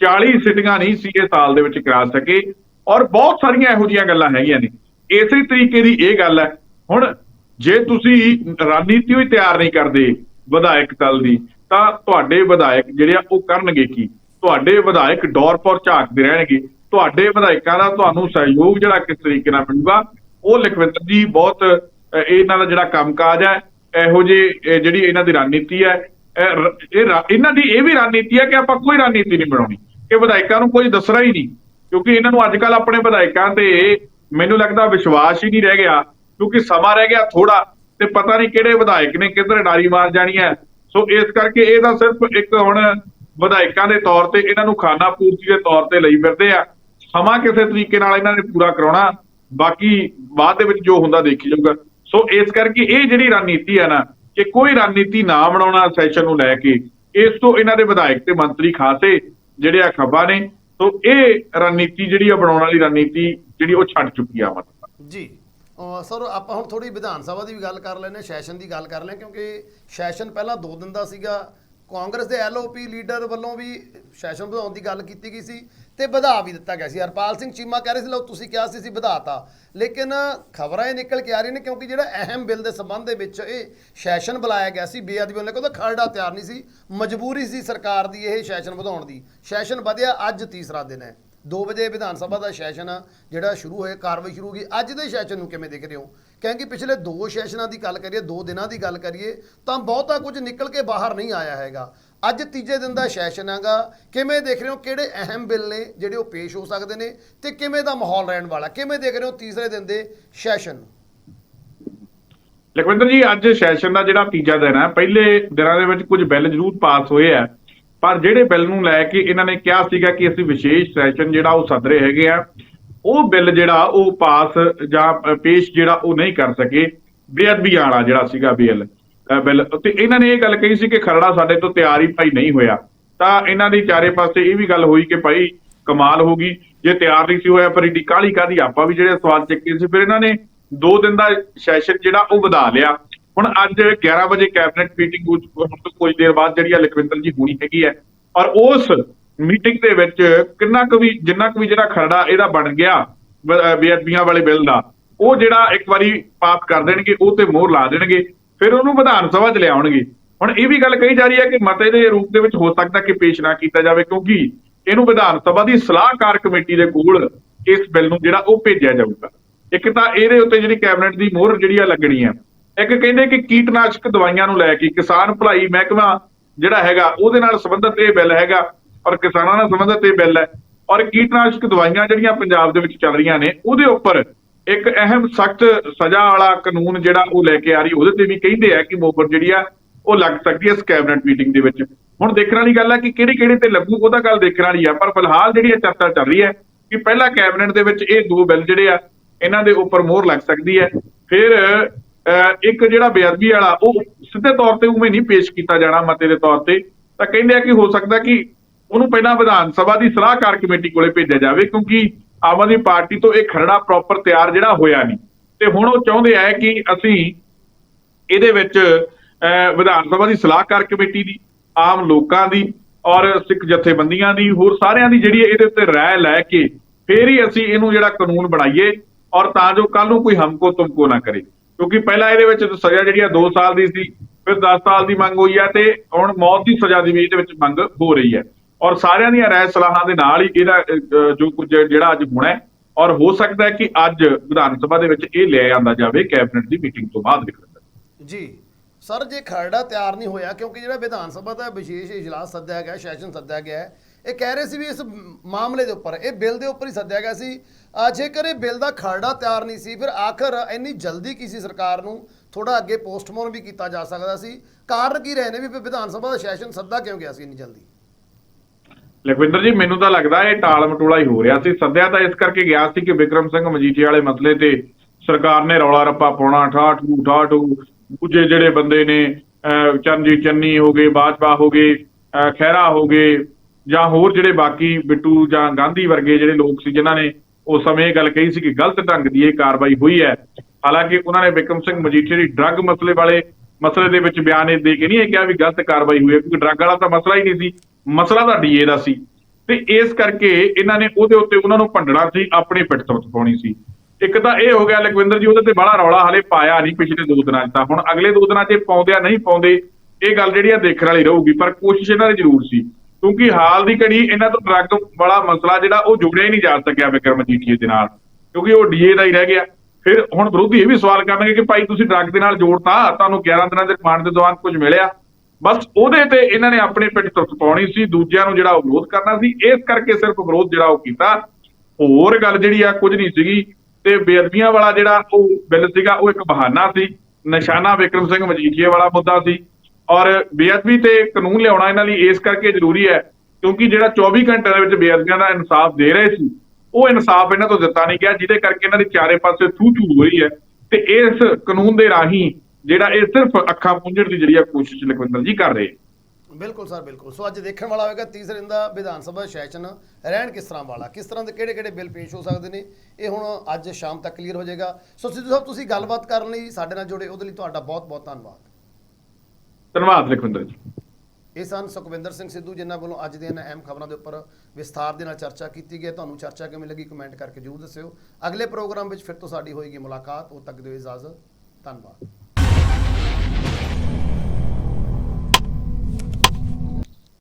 40 ਸਿਟੀਆਂ ਨਹੀਂ ਸੀ ਇਹ ਸਾਲ ਦੇ ਵਿੱਚ ਕਰਾ ਸਕੇ ਔਰ ਬਹੁਤ ਸਾਰੀਆਂ ਇਹੋ ਜਿਹੀਆਂ ਗੱਲਾਂ ਹੈਗੀਆਂ ਨੇ। ਇਸੇ ਤਰੀਕੇ ਦੀ ਇਹ ਗੱਲ ਹੈ, ਹੁਣ ਜੇ ਤੁਸੀਂ ਰਣਨੀਤੀ ਹੀ ਤਿਆਰ ਨਹੀਂ ਕਰਦੇ ਵਿਧਾਇਕ ਦਲ ਦੀ, ਤਾਂ ਤੁਹਾਡੇ ਵਿਧਾਇਕ ਜਿਹੜੇ ਆ ਉਹ ਕਰਨਗੇ ਕੀ? ਤੁਹਾਡੇ ਵਿਧਾਇਕ ਡੋਰ ਪਰ ਝਾਕਦੇ ਰਹਿਣਗੇ। ਤੁਹਾਡੇ ਵਿਧਾਇਕਾਂ ਦਾ ਤੁਹਾਨੂੰ ਸਹਿਯੋਗ ਜਿਹੜਾ ਕਿਸ ਤਰੀਕੇ ਨਾਲ ਮਿਲੂਗਾ, ਉਹ ਲਖਵਿੰਦਰ ਜੀ ਬਹੁਤ ਇਹਨਾਂ ਦਾ ਜਿਹੜਾ ਕੰਮਕਾਜ ਹੈ, ਇਹੋ ਜਿਹੇ ਜਿਹੜੀ ਇਹਨਾਂ ਦੀ ਰਣਨੀਤੀ ਹੈ, ਇਹ ਇਹਨਾਂ ਦੀ ਇਹ ਵੀ ਰਣਨੀਤੀ ਹੈ ਕਿ ਆਪਾਂ ਕੋਈ ਰਣਨੀਤੀ ਨਹੀਂ ਬਣਾਉਣੀ, ਕਿ ਵਿਧਾਇਕਾਂ ਨੂੰ ਕੋਈ ਦੱਸਣਾ ਹੀ ਨਹੀਂ, ਕਿਉਂਕਿ ਇਹਨਾਂ ਨੂੰ ਅੱਜ ਕੱਲ ਆਪਣੇ ਵਿਧਾਇਕਾਂ ਤੇ ਮੈਨੂੰ ਲੱਗਦਾ ਵਿਸ਼ਵਾਸ ਹੀ ਨਹੀਂ ਰਹਿ ਗਿਆ, ਕਿਉਂਕਿ ਸਮਾਂ ਰਹਿ ਗਿਆ ਥੋੜਾ ਤੇ ਪਤਾ ਨਹੀਂ ਕਿਹੜੇ ਵਿਧਾਇਕ ਨੇ ਕਿੱਧਰ ਡਾਰੀ ਮਾਰ ਜਾਣੀ ਹੈ। ਸੋ ਇਸ ਕਰਕੇ ਇਹ ਤਾਂ ਸਿਰਫ ਇੱਕ ਹੁਣ ਵਿਧਾਇਕਾਂ ਦੇ ਤੌਰ ਤੇ ਇਹਨਾਂ ਨੂੰ ਖਾਨਾ ਪੂਰਤੀ ਦੇ ਤੌਰ ਤੇ ਲਈ ਫਿਰਦੇ ਆ। ਸਮਾਂ ਕਿਸੇ ਤਰੀਕੇ ਨਾਲ ਇਹਨਾਂ ਨੇ ਪੂਰਾ ਕਰਾਉਣਾ, ਬਾਕੀ ਬਾਅਦ ਦੇ ਵਿੱਚ ਜੋ ਹੁੰਦਾ ਦੇਖੀ ਜਾਊਗਾ। ਸੋ ਇਸ ਕਰਕੇ ਇਹ ਜਿਹੜੀ ਰਣਨੀਤੀ ਹੈ ਨਾ, ਕਿ ਕੋਈ ਰਣਨੀਤੀ ਨਾ ਬਣਾਉਣਾ ਸੈਸ਼ਨ ਨੂੰ ਲੈ ਕੇ, ਇਸ ਤੋਂ ਇਹਨਾਂ ਦੇ ਵਿਧਾਇਕ ਤੇ ਮੰਤਰੀ ਖਾਸੇ ਜਿਹੜੇ ਆ ਖੱਬਾ ਨੇ, ਸੋ ਇਹ ਰਣਨੀਤੀ ਜਿਹੜੀ ਆ ਬਣਾਉਣ ਵਾਲੀ ਰਣਨੀਤੀ ਜਿਹੜੀ ਉਹ ਛੱਡ ਚੁੱਕੀ ਆ ਮਤਲਬ। ਜੀ ਸਰ ਆਪਾਂ ਹੁਣ ਥੋੜੀ ਵਿਧਾਨ ਸਭਾ ਦੀ ਵੀ ਗੱਲ ਕਰ ਲੈਨੇ ਸੈਸ਼ਨ ਦੀ ਗੱਲ ਕਰ ਲੈਂ ਕਿਉਂਕਿ ਸੈਸ਼ਨ ਪਹਿਲਾਂ 2 ਦਿਨ ਦਾ ਸੀਗਾ। ਕਾਂਗਰਸ ਦੇ ਐਲਓਪੀ ਲੀਡਰ ਵੱਲੋਂ ਵੀ ਸੈਸ਼ਨ ਵਧਾਉਣ ਦੀ ਗੱਲ ਕੀਤੀ ਗਈ ਸੀ। ਤੇ ਵਧਾ ਵੀ ਦਿੱਤਾ ਗਿਆ ਸੀ। ਹਰਪਾਲ ਸਿੰਘ ਚੀਮਾ ਕਹਿ ਰਹੇ ਸੀ, ਲਓ ਤੁਸੀਂ ਕਿਹਾ ਸੀ, ਅਸੀਂ ਵਧਾਤਾ। ਲੇਕਿਨ ਖਬਰਾਂ ਇਹ ਨਿਕਲ ਕੇ ਆ ਰਹੀਆਂ ਨੇ ਕਿਉਂਕਿ ਜਿਹੜਾ ਅਹਿਮ ਬਿੱਲ ਦੇ ਸੰਬੰਧ ਦੇ ਵਿੱਚ ਇਹ ਸੈਸ਼ਨ ਬੁਲਾਇਆ ਗਿਆ ਸੀ, ਬੇਅਦਬੀ ਵੱਲੋਂ ਕਹਿੰਦਾ ਖਰੜਾ ਤਿਆਰ ਨਹੀਂ ਸੀ, ਮਜਬੂਰੀ ਸੀ ਸਰਕਾਰ ਦੀ ਇਹ ਸੈਸ਼ਨ ਵਧਾਉਣ ਦੀ। ਸੈਸ਼ਨ ਵਧਿਆ ਅੱਜ ਤੀਸਰਾ ਦਿਨ ਹੈ। 2 ਵਜੇ ਵਿਧਾਨ ਸਭਾ ਦਾ ਸੈਸ਼ਨ ਆ ਜਿਹੜਾ ਸ਼ੁਰੂ ਹੋਇਆ, ਕਾਰਵਾਈ ਸ਼ੁਰੂ ਹੋ ਗਈ। ਅੱਜ ਦੇ ਸੈਸ਼ਨ ਨੂੰ ਕਿਵੇਂ ਦੇਖ ਰਹੇ ਹੋ? ਕਿਉਂਕਿ ਪਿਛਲੇ ਦੋ ਸੈਸ਼ਨਾਂ ਦੀ ਗੱਲ ਕਰੀਏ, ਦੋ ਦਿਨਾਂ ਦੀ ਗੱਲ ਕਰੀਏ, ਤਾਂ ਬਹੁਤਾ ਕੁਝ ਨਿਕਲ ਕੇ ਬਾਹਰ ਨਹੀਂ ਆਇਆ ਹੈਗਾ। ਅੱਜ ਤੀਜੇ ਦਿਨ ਦਾ ਸੈਸ਼ਨ ਹੈਗਾ। ਕਿਵੇਂ ਦੇਖ ਰਹੇ ਹੋ? ਕਿਹੜੇ ਅਹਿਮ ਬਿੱਲ ਨੇ ਜਿਹੜੇ ਉਹ ਪੇਸ਼ ਹੋ ਸਕਦੇ ਨੇ ਤੇ ਕਿਵੇਂ ਦਾ ਮਾਹੌਲ ਰਹਿਣ ਵਾਲਾ? ਕਿਵੇਂ ਦੇਖ ਰਹੇ ਹੋ ਤੀਸਰੇ ਦਿਨ ਦੇ ਸੈਸ਼ਨ ਨੂੰ? ਲਖਵਿੰਦਰ ਜੀ, ਅੱਜ ਸੈਸ਼ਨ ਦਾ ਜਿਹੜਾ ਤੀਜਾ ਦਿਨ ਹੈ, ਪਹਿਲੇ ਦਿਨਾਂ ਦੇ ਵਿੱਚ ਕੁਝ ਬਿੱਲ ਜ਼ਰੂਰ ਪਾਸ ਹੋਏ ਆ। ਪਰ ਜਿਹੜੇ ਬਿੱਲ ਨੂੰ ਲੈ ਕੇ ਇਹਨਾਂ ਨੇ ਕਿਹਾ ਸੀਗਾ ਕਿ ਅਸੀਂ ਵਿਸ਼ੇਸ਼ ਸੈਸ਼ਨ ਜਿਹੜਾ ਉਹ ਸੱਦ ਰਹੇ ਹੈਗੇ ਆ, ਉਹ ਬਿੱਲ ਜਿਹੜਾ ਉਹ ਪਾਸ ਜਾਂ ਪੇਸ਼ ਜਿਹੜਾ ਉਹ ਨਹੀਂ ਕਰ ਸਕੇ। ਬੇਅਦਬੀ ਵਾਲਾ ਜਿਹੜਾ ਸੀਗਾ ਬਿੱਲ। ਬਿੱਲ। ਤੇ ਇਹਨਾਂ ਨੇ ਇਹ ਗੱਲ ਕਹੀ ਸੀ ਕਿ ਖਰੜਾ ਸਾਡੇ ਤੋਂ ਤਿਆਰ ਹੀ ਭਾਈ ਨਹੀਂ ਹੋਇਆ। ਤਾਂ ਇਹਨਾਂ ਦੀ ਚਾਰੇ ਪਾਸੇ ਇਹ ਵੀ ਗੱਲ ਹੋਈ ਕਿ ਭਾਈ ਕਮਾਲ ਹੋ ਗਈ। ਜੇ ਤਿਆਰ ਨਹੀਂ ਸੀ ਹੋਇਆ, ਪਰ ਏਡੀ ਕਾਹਲੀ ਕਾਦੀ ਆਪਾਂ ਵੀ ਜਿਹੜੇ ਸਵਾਲ ਚੱਕੇ ਸੀ। ਫਿਰ ਇਹਨਾਂ ਨੇ 2 ਦਿਨ ਦਾ ਸੈਸ਼ਨ ਜਿਹੜਾ ਉਹ ਵਧਾ ਲਿਆ। ਹੁਣ ਅੱਜ 11 ਵਜੇ ਕੈਬਨਿਟ ਮੀਟਿੰਗ ਹੁਣ ਤੋਂ ਕੁਝ ਦੇਰ ਬਾਅਦ ਜਿਹੜੀ ਆ ਲਖਵਿੰਦਰ ਜੀ ਹੋਣੀ ਹੈਗੀ ਹੈ। ਔਰ ਉਸ ਮੀਟਿੰਗ ਦੇ ਵਿੱਚ ਕਿੰਨਾ ਕੁ ਵੀ, ਜਿੰਨਾ ਕੁ ਵੀ ਜਿਹੜਾ ਖਰੜਾ ਇਹਦਾ ਬਣ ਗਿਆ ਬ- ਬੇਅਦਬੀਆਂ ਵਾਲੇ ਬਿੱਲ ਦਾ, ਉਹ ਜਿਹੜਾ ਇੱਕ ਵਾਰੀ ਪਾਸ ਕਰ ਦੇਣਗੇ, ਉਹ ਤੇ ਮੋਹਰ ਲਾ ਦੇਣਗੇ। ਫਿਰ ਉਹਨੂੰ ਵਿਧਾਨ ਸਭਾ 'ਚ ਲਿਆਉਣਗੇ। ਹੁਣ ਇਹ ਵੀ ਗੱਲ ਕਹੀ ਜਾ ਰਹੀ ਹੈ ਕਿ ਮਤੇ ਦੇ ਰੂਪ ਦੇ ਵਿੱਚ ਹੋ ਸਕਦਾ ਕਿ ਪੇਸ਼ ਨਾ ਕੀਤਾ ਜਾਵੇ ਕਿਉਂਕਿ ਇਹਨੂੰ ਵਿਧਾਨ ਸਭਾ ਦੀ ਸਲਾਹਕਾਰ ਕਮੇਟੀ ਦੇ ਕੋਲ ਇਸ ਬਿੱਲ ਨੂੰ ਜਿਹੜਾ ਉਹ ਭੇਜਿਆ ਜਾਊਗਾ। ਇੱਕ ਤਾਂ ਇਹਦੇ ਉੱਤੇ ਜਿਹੜੀ ਕੈਬਨਿਟ ਦੀ ਮੋਹਰ ਜਿਹੜੀ ਆ ਲੱਗਣੀ ਆ। ਇੱਕ ਕਹਿੰਦੇ ਕਿ ਕੀਟਨਾਸ਼ਕ ਦਵਾਈਆਂ ਨੂੰ ਲੈ ਕੇ ਕਿਸਾਨ ਭਲਾਈ ਮਹਿਕਮਾ ਜਿਹੜਾ ਹੈਗਾ, ਉਹਦੇ ਨਾਲ ਸੰਬੰਧਿਤ ਇਹ ਬਿੱਲ ਹੈਗਾ ਔਰ ਕਿਸਾਨਾਂ ਨਾਲ ਸੰਬੰਧਿਤ ਇਹ ਬਿੱਲ ਹੈ। ਔਰ ਕੀਟਨਾਸ਼ਕ ਦਵਾਈਆਂ ਜਿਹੜੀਆਂ ਪੰਜਾਬ ਦੇ ਵਿੱਚ ਚੱਲ ਰਹੀਆਂ ਨੇ, ਉਹਦੇ ਉੱਪਰ ਇੱਕ ਅਹਿਮ ਸਖਤ ਸਜ਼ਾ ਵਾਲਾ ਕਾਨੂੰਨ ਜਿਹੜਾ ਉਹ ਲੈ ਕੇ ਆ ਰਹੀ ਉਹਦੇ ਤੇ ਵੀ ਕਹਿੰਦੇ ਆ ਕਿ ਮੋਹਰ ਜਿਹੜੀ ਆ ਉਹ ਲੱਗ ਸਕਦੀ ਹੈ ਇਸ ਕੈਬਨਿਟ ਮੀਟਿੰਗ ਦੇ ਵਿੱਚ। ਹੁਣ ਦੇਖਣ ਵਾਲੀ ਗੱਲ ਹੈ ਕਿ ਕਿਹੜੇ ਕਿਹੜੇ ਤੇ ਲੱਗੂ ਉਹਦਾ ਗੱਲ ਦੇਖਣ ਵਾਲੀ ਆ ਪਰ ਫਿਲਹਾਲ ਜਿਹੜੀ ਇਹ ਚਰਚਾ ਚੱਲ ਰਹੀ ਹੈ ਕਿ ਪਹਿਲਾ ਕੈਬਨਿਟ ਦੇ ਵਿੱਚ ਇਹ ਦੋ ਬਿੱਲ ਜਿਹੜੇ ਆ ਇਹਨਾਂ ਦੇ ਉੱਪਰ ਮੋਹਰ ਲੱਗ ਸਕਦੀ ਹੈ। ਫਿਰ ਅਹ, ਇੱਕ ਜਿਹੜਾ ਬੇਅਦਬੀ ਵਾਲਾ ਉਹ ਸਿੱਧੇ ਤੌਰ ਤੇ ਉਵੇਂ ਨਹੀਂ ਪੇਸ਼ ਕੀਤਾ ਜਾਣਾ ਮਤੇ ਦੇ ਤੌਰ ਤੇ। ਤਾਂ ਕਹਿੰਦੇ ਆ ਕਿ ਹੋ ਸਕਦਾ ਕਿ ਉਹਨੂੰ ਪਹਿਲਾਂ ਵਿਧਾਨ ਸਭਾ ਦੀ ਸਲਾਹਕਾਰ ਕਮੇਟੀ ਕੋਲੇ ਭੇਜਿਆ ਜਾਵੇ ਕਿਉਂਕਿ ਆਮ ਆਦਮੀ ਪਾਰਟੀ ਤੋਂ ਇਹ ਖਰੜਾ ਪ੍ਰੋਪਰ ਤਿਆਰ ਜਿਹੜਾ ਹੋਇਆ ਨਹੀਂ। ਤੇ ਹੁਣ ਉਹ ਚਾਹੁੰਦੇ ਆ ਕਿ ਅਸੀਂ ਇਹਦੇ ਵਿੱਚ ਅਹ, ਵਿਧਾਨ ਸਭਾ ਦੀ ਸਲਾਹਕਾਰ ਕਮੇਟੀ ਦੀ ਆਮ ਲੋਕਾਂ ਦੀ ਔਰ ਸਿੱਖ ਜਥੇਬੰਦੀਆਂ ਦੀ ਹੋਰ ਸਾਰਿਆਂ ਦੀ ਜਿਹੜੀ ਹੈ ਇਹਦੇ ਉੱਤੇ ਰਾਏ ਲੈ ਕੇ ਫੇਰ ਹੀ ਅਸੀਂ ਇਹਨੂੰ ਜਿਹੜਾ ਕਾਨੂੰਨ ਬਣਾਈਏ ਔਰ ਤਾਂ ਜੋ ਕੱਲ ਨੂੰ ਕੋਈ ਹਮਕੋ ਤੁਮਕੋ ਨਾ ਕਰੇ। ਕਿਉਂਕਿ ਪਹਿਲਾਂ ਇਹਦੇ ਵਿੱਚ ਸਜ਼ਾ ਜਿਹੜੀ ਆ 2 ਸਾਲ ਦੀ ਸੀ ਫਿਰ 10 ਸਾਲ ਦੀ ਮੰਗ ਹੋਈ ਹੈ ਤੇ ਹੁਣ ਮੌਤ ਦੀ ਸਜ਼ਾ ਦੀ ਵੀ ਇਹਦੇ ਵਿੱਚ ਮੰਗ ਹੋ ਰਹੀ ਹੈ। ਔਰ ਸਾਰਿਆਂ ਦੀਆਂ ਰਾਏ ਸਲਾਹਾਂ ਦੇ ਨਾਲ ਹੀ ਇਹਦਾ ਜੋ ਕੁਝ ਜਿਹੜਾ ਅੱਜ ਹੋਣਾ ਹੈ ਔਰ ਹੋ ਸਕਦਾ ਹੈ ਕਿ ਅੱਜ ਵਿਧਾਨ ਸਭਾ ਦੇ ਵਿੱਚ ਇਹ ਲਿਆ ਜਾਂਦਾ ਜਾਵੇ ਕੈਬਨਿਟ ਦੀ ਮੀਟਿੰਗ ਤੋਂ ਬਾਅਦ ਲਿਖਦਾ ਜੀ ਸਰ ਜੇ ਖਰੜਾ ਤਿਆਰ ਨਹੀਂ ਹੋਇਆ ਕਿਉਂਕਿ ਜਿਹੜਾ ਵਿਧਾਨ ਸਭਾ ਦਾ ਵਿਸ਼ੇਸ਼ ਇਜਲਾਸ ਸੱਦਿਆ ਗਿਆ ਸੈਸ਼ਨ ਸੱਦਿਆ ਗਿਆ ਹੈ, ਇਹ ਕਹਿ ਰਹੇ ਸੀ ਵੀ ਇਸ ਮਾਮਲੇ ਦੇ ਉੱਪਰ ਇਹ ਬਿੱਲ ਦੇ ਉੱਪਰ ਹੀ ਸੱਦਿਆ ਗਿਆ ਸੀ। ਜੇਕਰ ਇਹ ਬਿੱਲ ਦਾ ਖਰੜਾ ਤਿਆਰ ਨਹੀਂ ਸੀ ਫਿਰ ਆਖਰ ਇੰਨੀ ਜਲਦੀ ਕੀ ਸੀ ਸਰਕਾਰ ਨੂੰ ਥੋੜਾ ਅੱਗੇ ਪੋਸਟਮੋਰਟਮ ਵੀ ਕੀਤਾ ਜਾ ਸਕਦਾ ਸੀ? ਕਾਰਨ ਕੀ ਰਹੇ ਨੇ ਵੀ ਵਿਧਾਨ ਸਭਾ ਦਾ ਸੈਸ਼ਨ ਸੱਦਾ ਕਿਉਂ ਗਿਆ ਸੀ ਇੰਨੀ ਜਲਦੀ? ਲਖਵਿੰਦਰ ਜੀ ਮੈਨੂੰ ਤਾਂ ਲੱਗਦਾ ਇਹ ਟਾਲ ਮਟੋਲਾ ਹੀ ਹੋ ਰਿਹਾ ਸੀ। ਸੱਦਿਆ ਤਾਂ ਇਸ ਕਰਕੇ ਗਿਆ ਸੀ ਕਿ ਵਿਕਰਮ ਸਿੰਘ ਮਜੀਠੀਆ ਵਾਲੇ ਮਸਲੇ ਤੇ ਸਰਕਾਰ ਨੇ ਰੌਲਾ ਰੱਪਾ ਪਾਉਣਾ। ਠਾਠੂ ਠਾਠੂ ਦੂਜੇ ਜਿਹੜੇ ਬੰਦੇ ਨੇ ਅਹ, ਚਰਨਜੀਤ ਚੰਨੀ ਹੋ ਗਏ ਬਾਜਵਾ ਹੋ ਗਏ ਅਹ, ਖਹਿਰਾ ਹੋ ਗਏ ਜਾਂ ਹੋਰ ਜਿਹੜੇ ਬਾਕੀ ਬਿੱਟੂ ਜਾਂ ਗਾਂਧੀ ਵਰਗੇ ਜਿਹੜੇ ਲੋਕ ਸੀ ਜਿਨ੍ਹਾਂ ਨੇ ਉਸ ਸਮੇਂ ਇਹ ਗੱਲ ਕਹੀ ਸੀ ਕਿ ਗਲਤ ਢੰਗ ਦੀ ਇਹ ਕਾਰਵਾਈ ਹੋਈ ਹੈ। ਹਾਲਾਂਕਿ ਉਹਨਾਂ ਨੇ ਵਿਕਰਮ ਸਿੰਘ ਮਜੀਠੀਆ ਦੀ ਡਰੱਗ ਮਸਲੇ ਵਾਲੇ ਮਸਲੇ ਦੇ ਵਿੱਚ ਬਿਆਨ ਇਹ ਦੇ ਕੇ ਨਹੀਂ ਇਹ ਕਿਹਾ ਵੀ ਗਲਤ ਕਾਰਵਾਈ ਹੋਈ ਹੈ ਕਿਉਂਕਿ ਡਰੱਗ ਵਾਲਾ ਤਾਂ ਮਸਲਾ ਹੀ ਨਹੀਂ ਸੀ। ਮਸਲਾ ਤਾਂ ਡੀਏ ਦਾ ਸੀ। ਤੇ ਇਸ ਕਰਕੇ ਇਹਨਾਂ ਨੇ ਉਹਦੇ ਉੱਤੇ ਉਹਨਾਂ ਨੂੰ ਭੰਡਣਾ ਸੀ, ਆਪਣੀ ਪਿੱਠ ਤੋਂ ਪਾਉਣੀ ਸੀ। ਇੱਕ ਤਾਂ ਇਹ ਹੋ ਗਿਆ, ਲਖਵਿੰਦਰ ਜੀ, ਉਹਦੇ ਤੇ ਬੜਾ ਰੌਲਾ ਹਲੇ ਪਾਇਆ ਨਹੀਂ ਪਿਛਲੇ ਦੋ ਦਿਨਾਂ 'ਚ ਤਾਂ। ਹੁਣ ਅਗਲੇ ਦੋ ਦਿਨਾਂ 'ਚ ਇਹ ਪਾਉਂਦੇ ਆ, ਨਹੀਂ ਪਾਉਂਦੇ, ਇਹ ਗੱਲ ਜਿਹੜੀ ਆ ਦੇਖਣ ਵਾਲੀ ਰਹੂਗੀ, ਪਰ ਕੋਸ਼ਿਸ਼ ਇਹਨਾਂ ਦੀ ਜ਼ਰੂਰ ਸੀ। ਕਿਉਂਕਿ ਹਾਲ ਦੀ ਘੜੀ ਇਹਨਾਂ ਤੋਂ ਡਰੱਗ ਵਾਲਾ ਮਸਲਾ ਜਿਹੜਾ, ਉਹ ਜੁੜਿਆ ਹੀ ਨਹੀਂ ਜਾ ਸਕਿਆ ਵਿਕਰਮ ਜੀਠੀਏ ਦੇ ਨਾਲ। ਕਿਉਂਕਿ ਉਹ ਡੀਏ ਦਾ ਹੀ ਰਹਿ ਗਿਆ। ਫਿਰ ਹੁਣ ਵਿਰੋਧੀ ਇਹ ਵੀ ਸਵਾਲ ਕਰਨਗੇ ਕਿ ਭਾਈ ਤੁਸੀਂ ਡਰੱਗ ਦੇ ਨਾਲ ਜੋੜਤਾ, ਤੁਹਾਨੂੰ 11 ਦਿਨਾਂ ਦੇ ਰਿਮਾਂਡ ਦੇ ਦੌਰਾਨ ਕੁਝ ਮਿਲਿਆ? ਬਸ ਉਹਦੇ ਤੇ ਇਹਨਾਂ ਨੇ ਆਪਣੇ ਪਿੱਠ ਤੁੱਤ ਪਾਉਣੀ ਸੀ, ਦੂਜਿਆਂ ਨੂੰ ਜਿਹੜਾ ਵਿਰੋਧ ਕਰਨਾ ਸੀ, ਇਸ ਕਰਕੇ ਸਿਰਫ ਵਿਰੋਧ ਜਿਹੜਾ ਉਹ ਕੀਤਾ। ਹੋਰ ਗੱਲ ਜਿਹੜੀ ਆ, ਕੁਝ ਨਹੀਂ ਸੀਗੀ। ਤੇ ਬੇਅਦਬੀਆਂ ਵਾਲਾ ਜਿਹੜਾ ਉਹ ਬਿੱਲ ਸੀਗਾ, ਉਹ ਇੱਕ ਬਹਾਨਾ ਸੀ। ਨਿਸ਼ਾਨਾ ਵਿਕਰਮ ਸਿੰਘ ਮਜੀਠੀਏ ਵਾਲਾ ਮੁੱਦਾ ਸੀ। ਔਰ ਬੇਅਦਬੀ ਤੇ ਕਾਨੂੰਨ ਲਿਆਉਣਾ ਇਹਨਾਂ ਲਈ ਇਸ ਕਰਕੇ ਜ਼ਰੂਰੀ ਹੈ, ਕਿਉਂਕਿ ਜਿਹੜਾ 24 ਘੰਟਿਆਂ ਦੇ ਵਿੱਚ ਬੇਅਦਬੀਆਂ ਦਾ ਇਨਸਾਫ ਦੇ ਰਹੇ ਸੀ, ਉਹ ਇਨਸਾਫ ਇਹਨਾਂ ਤੋਂ ਦਿੱਤਾ ਨਹੀਂ ਗਿਆ, ਜਿਹਦੇ ਕਰਕੇ ਇਹਨਾਂ ਦੀ ਚਾਰੇ ਪਾਸੇ ਥੂ ਥੂ ਹੋਈ ਹੈ। ਤੇ ਇਸ ਕਾਨੂੰਨ ਦੇ ਰਾਹੀਂ ਜਿਹੜਾ ਇਹ ਸਿਰਫ ਅੱਖਾਂ ਪੂੰਝਣ ਦੀ ਜਿਹੜੀ ਆ ਕੋਸ਼ਿਸ਼ ਲਖਵਿੰਦਰ ਜੀ ਕਰ ਰਹੇ। ਬਿਲਕੁਲ ਸਰ ਬਿਲਕੁਲ। ਸੋ ਅੱਜ ਦੇਖਣ ਵਾਲਾ ਹੋਵੇਗਾ ਤੀਸਰੇ ਦਿਨ ਦਾ ਵਿਧਾਨ ਸਭਾ ਸੈਸ਼ਨ। ਰਹਿਣ ਕਿਸ ਤਰ੍ਹਾਂ ਵਾਲਾ? ਕਿਸ ਤਰ੍ਹਾਂ ਦੇ ਕਿਹੜੇ ਕਿਹੜੇ ਬਿੱਲ ਪੇਸ਼ ਹੋ ਸਕਦੇ ਨੇ? ਇਹ ਹੁਣ ਅੱਜ ਸ਼ਾਮ ਤੱਕ ਕਲੀਅਰ ਹੋ ਜਾਏਗਾ। ਸੋ ਸਿੱਧੂ ਸਾਹਿਬ ਤੁਸੀਂ ਗੱਲਬਾਤ ਕਰਨ ਲਈ ਸਾਡੇ ਨਾਲ ਜੁੜੇ। ਉਹਦੇ ਲਈ ਤੁਹਾਡਾ ਬਹੁਤ ਬਹੁਤ ਧੰਨਵਾਦ। ਧੰਨਵਾਦ ਲਖਵਿੰਦਰ ਜੀ। ਇਹ ਸਨ ਸੁਖਵਿੰਦਰ ਸਿੰਘ ਸਿੱਧੂ ਜਿਨ੍ਹਾਂ ਵੱਲੋਂ ਅੱਜ ਦੀਆਂ ਇਹਨਾਂ ਅਹਿਮ ਖਬਰਾਂ ਦੇ ਉੱਪਰ ਵਿਸਥਾਰ ਦੇ ਨਾਲ ਚਰਚਾ ਕੀਤੀ ਗਈ। ਤੁਹਾਨੂੰ ਚਰਚਾ ਕਿਵੇਂ ਲੱਗੀ ਕਮੈਂਟ ਕਰਕੇ ਜਰੂਰ ਦੱਸਿਓ। ਅਗਲੇ ਪ੍ਰੋਗਰਾਮ ਵਿੱਚ ਫਿਰ ਤੋਂ ਸਾਡੀ ਹੋਏਗੀ ਮੁਲਾਕਾਤ। ਉਦੋਂ ਤੱਕ ਦਿਓ ਇਜਾਜ਼ਤ। ਧੰਨਵਾਦ।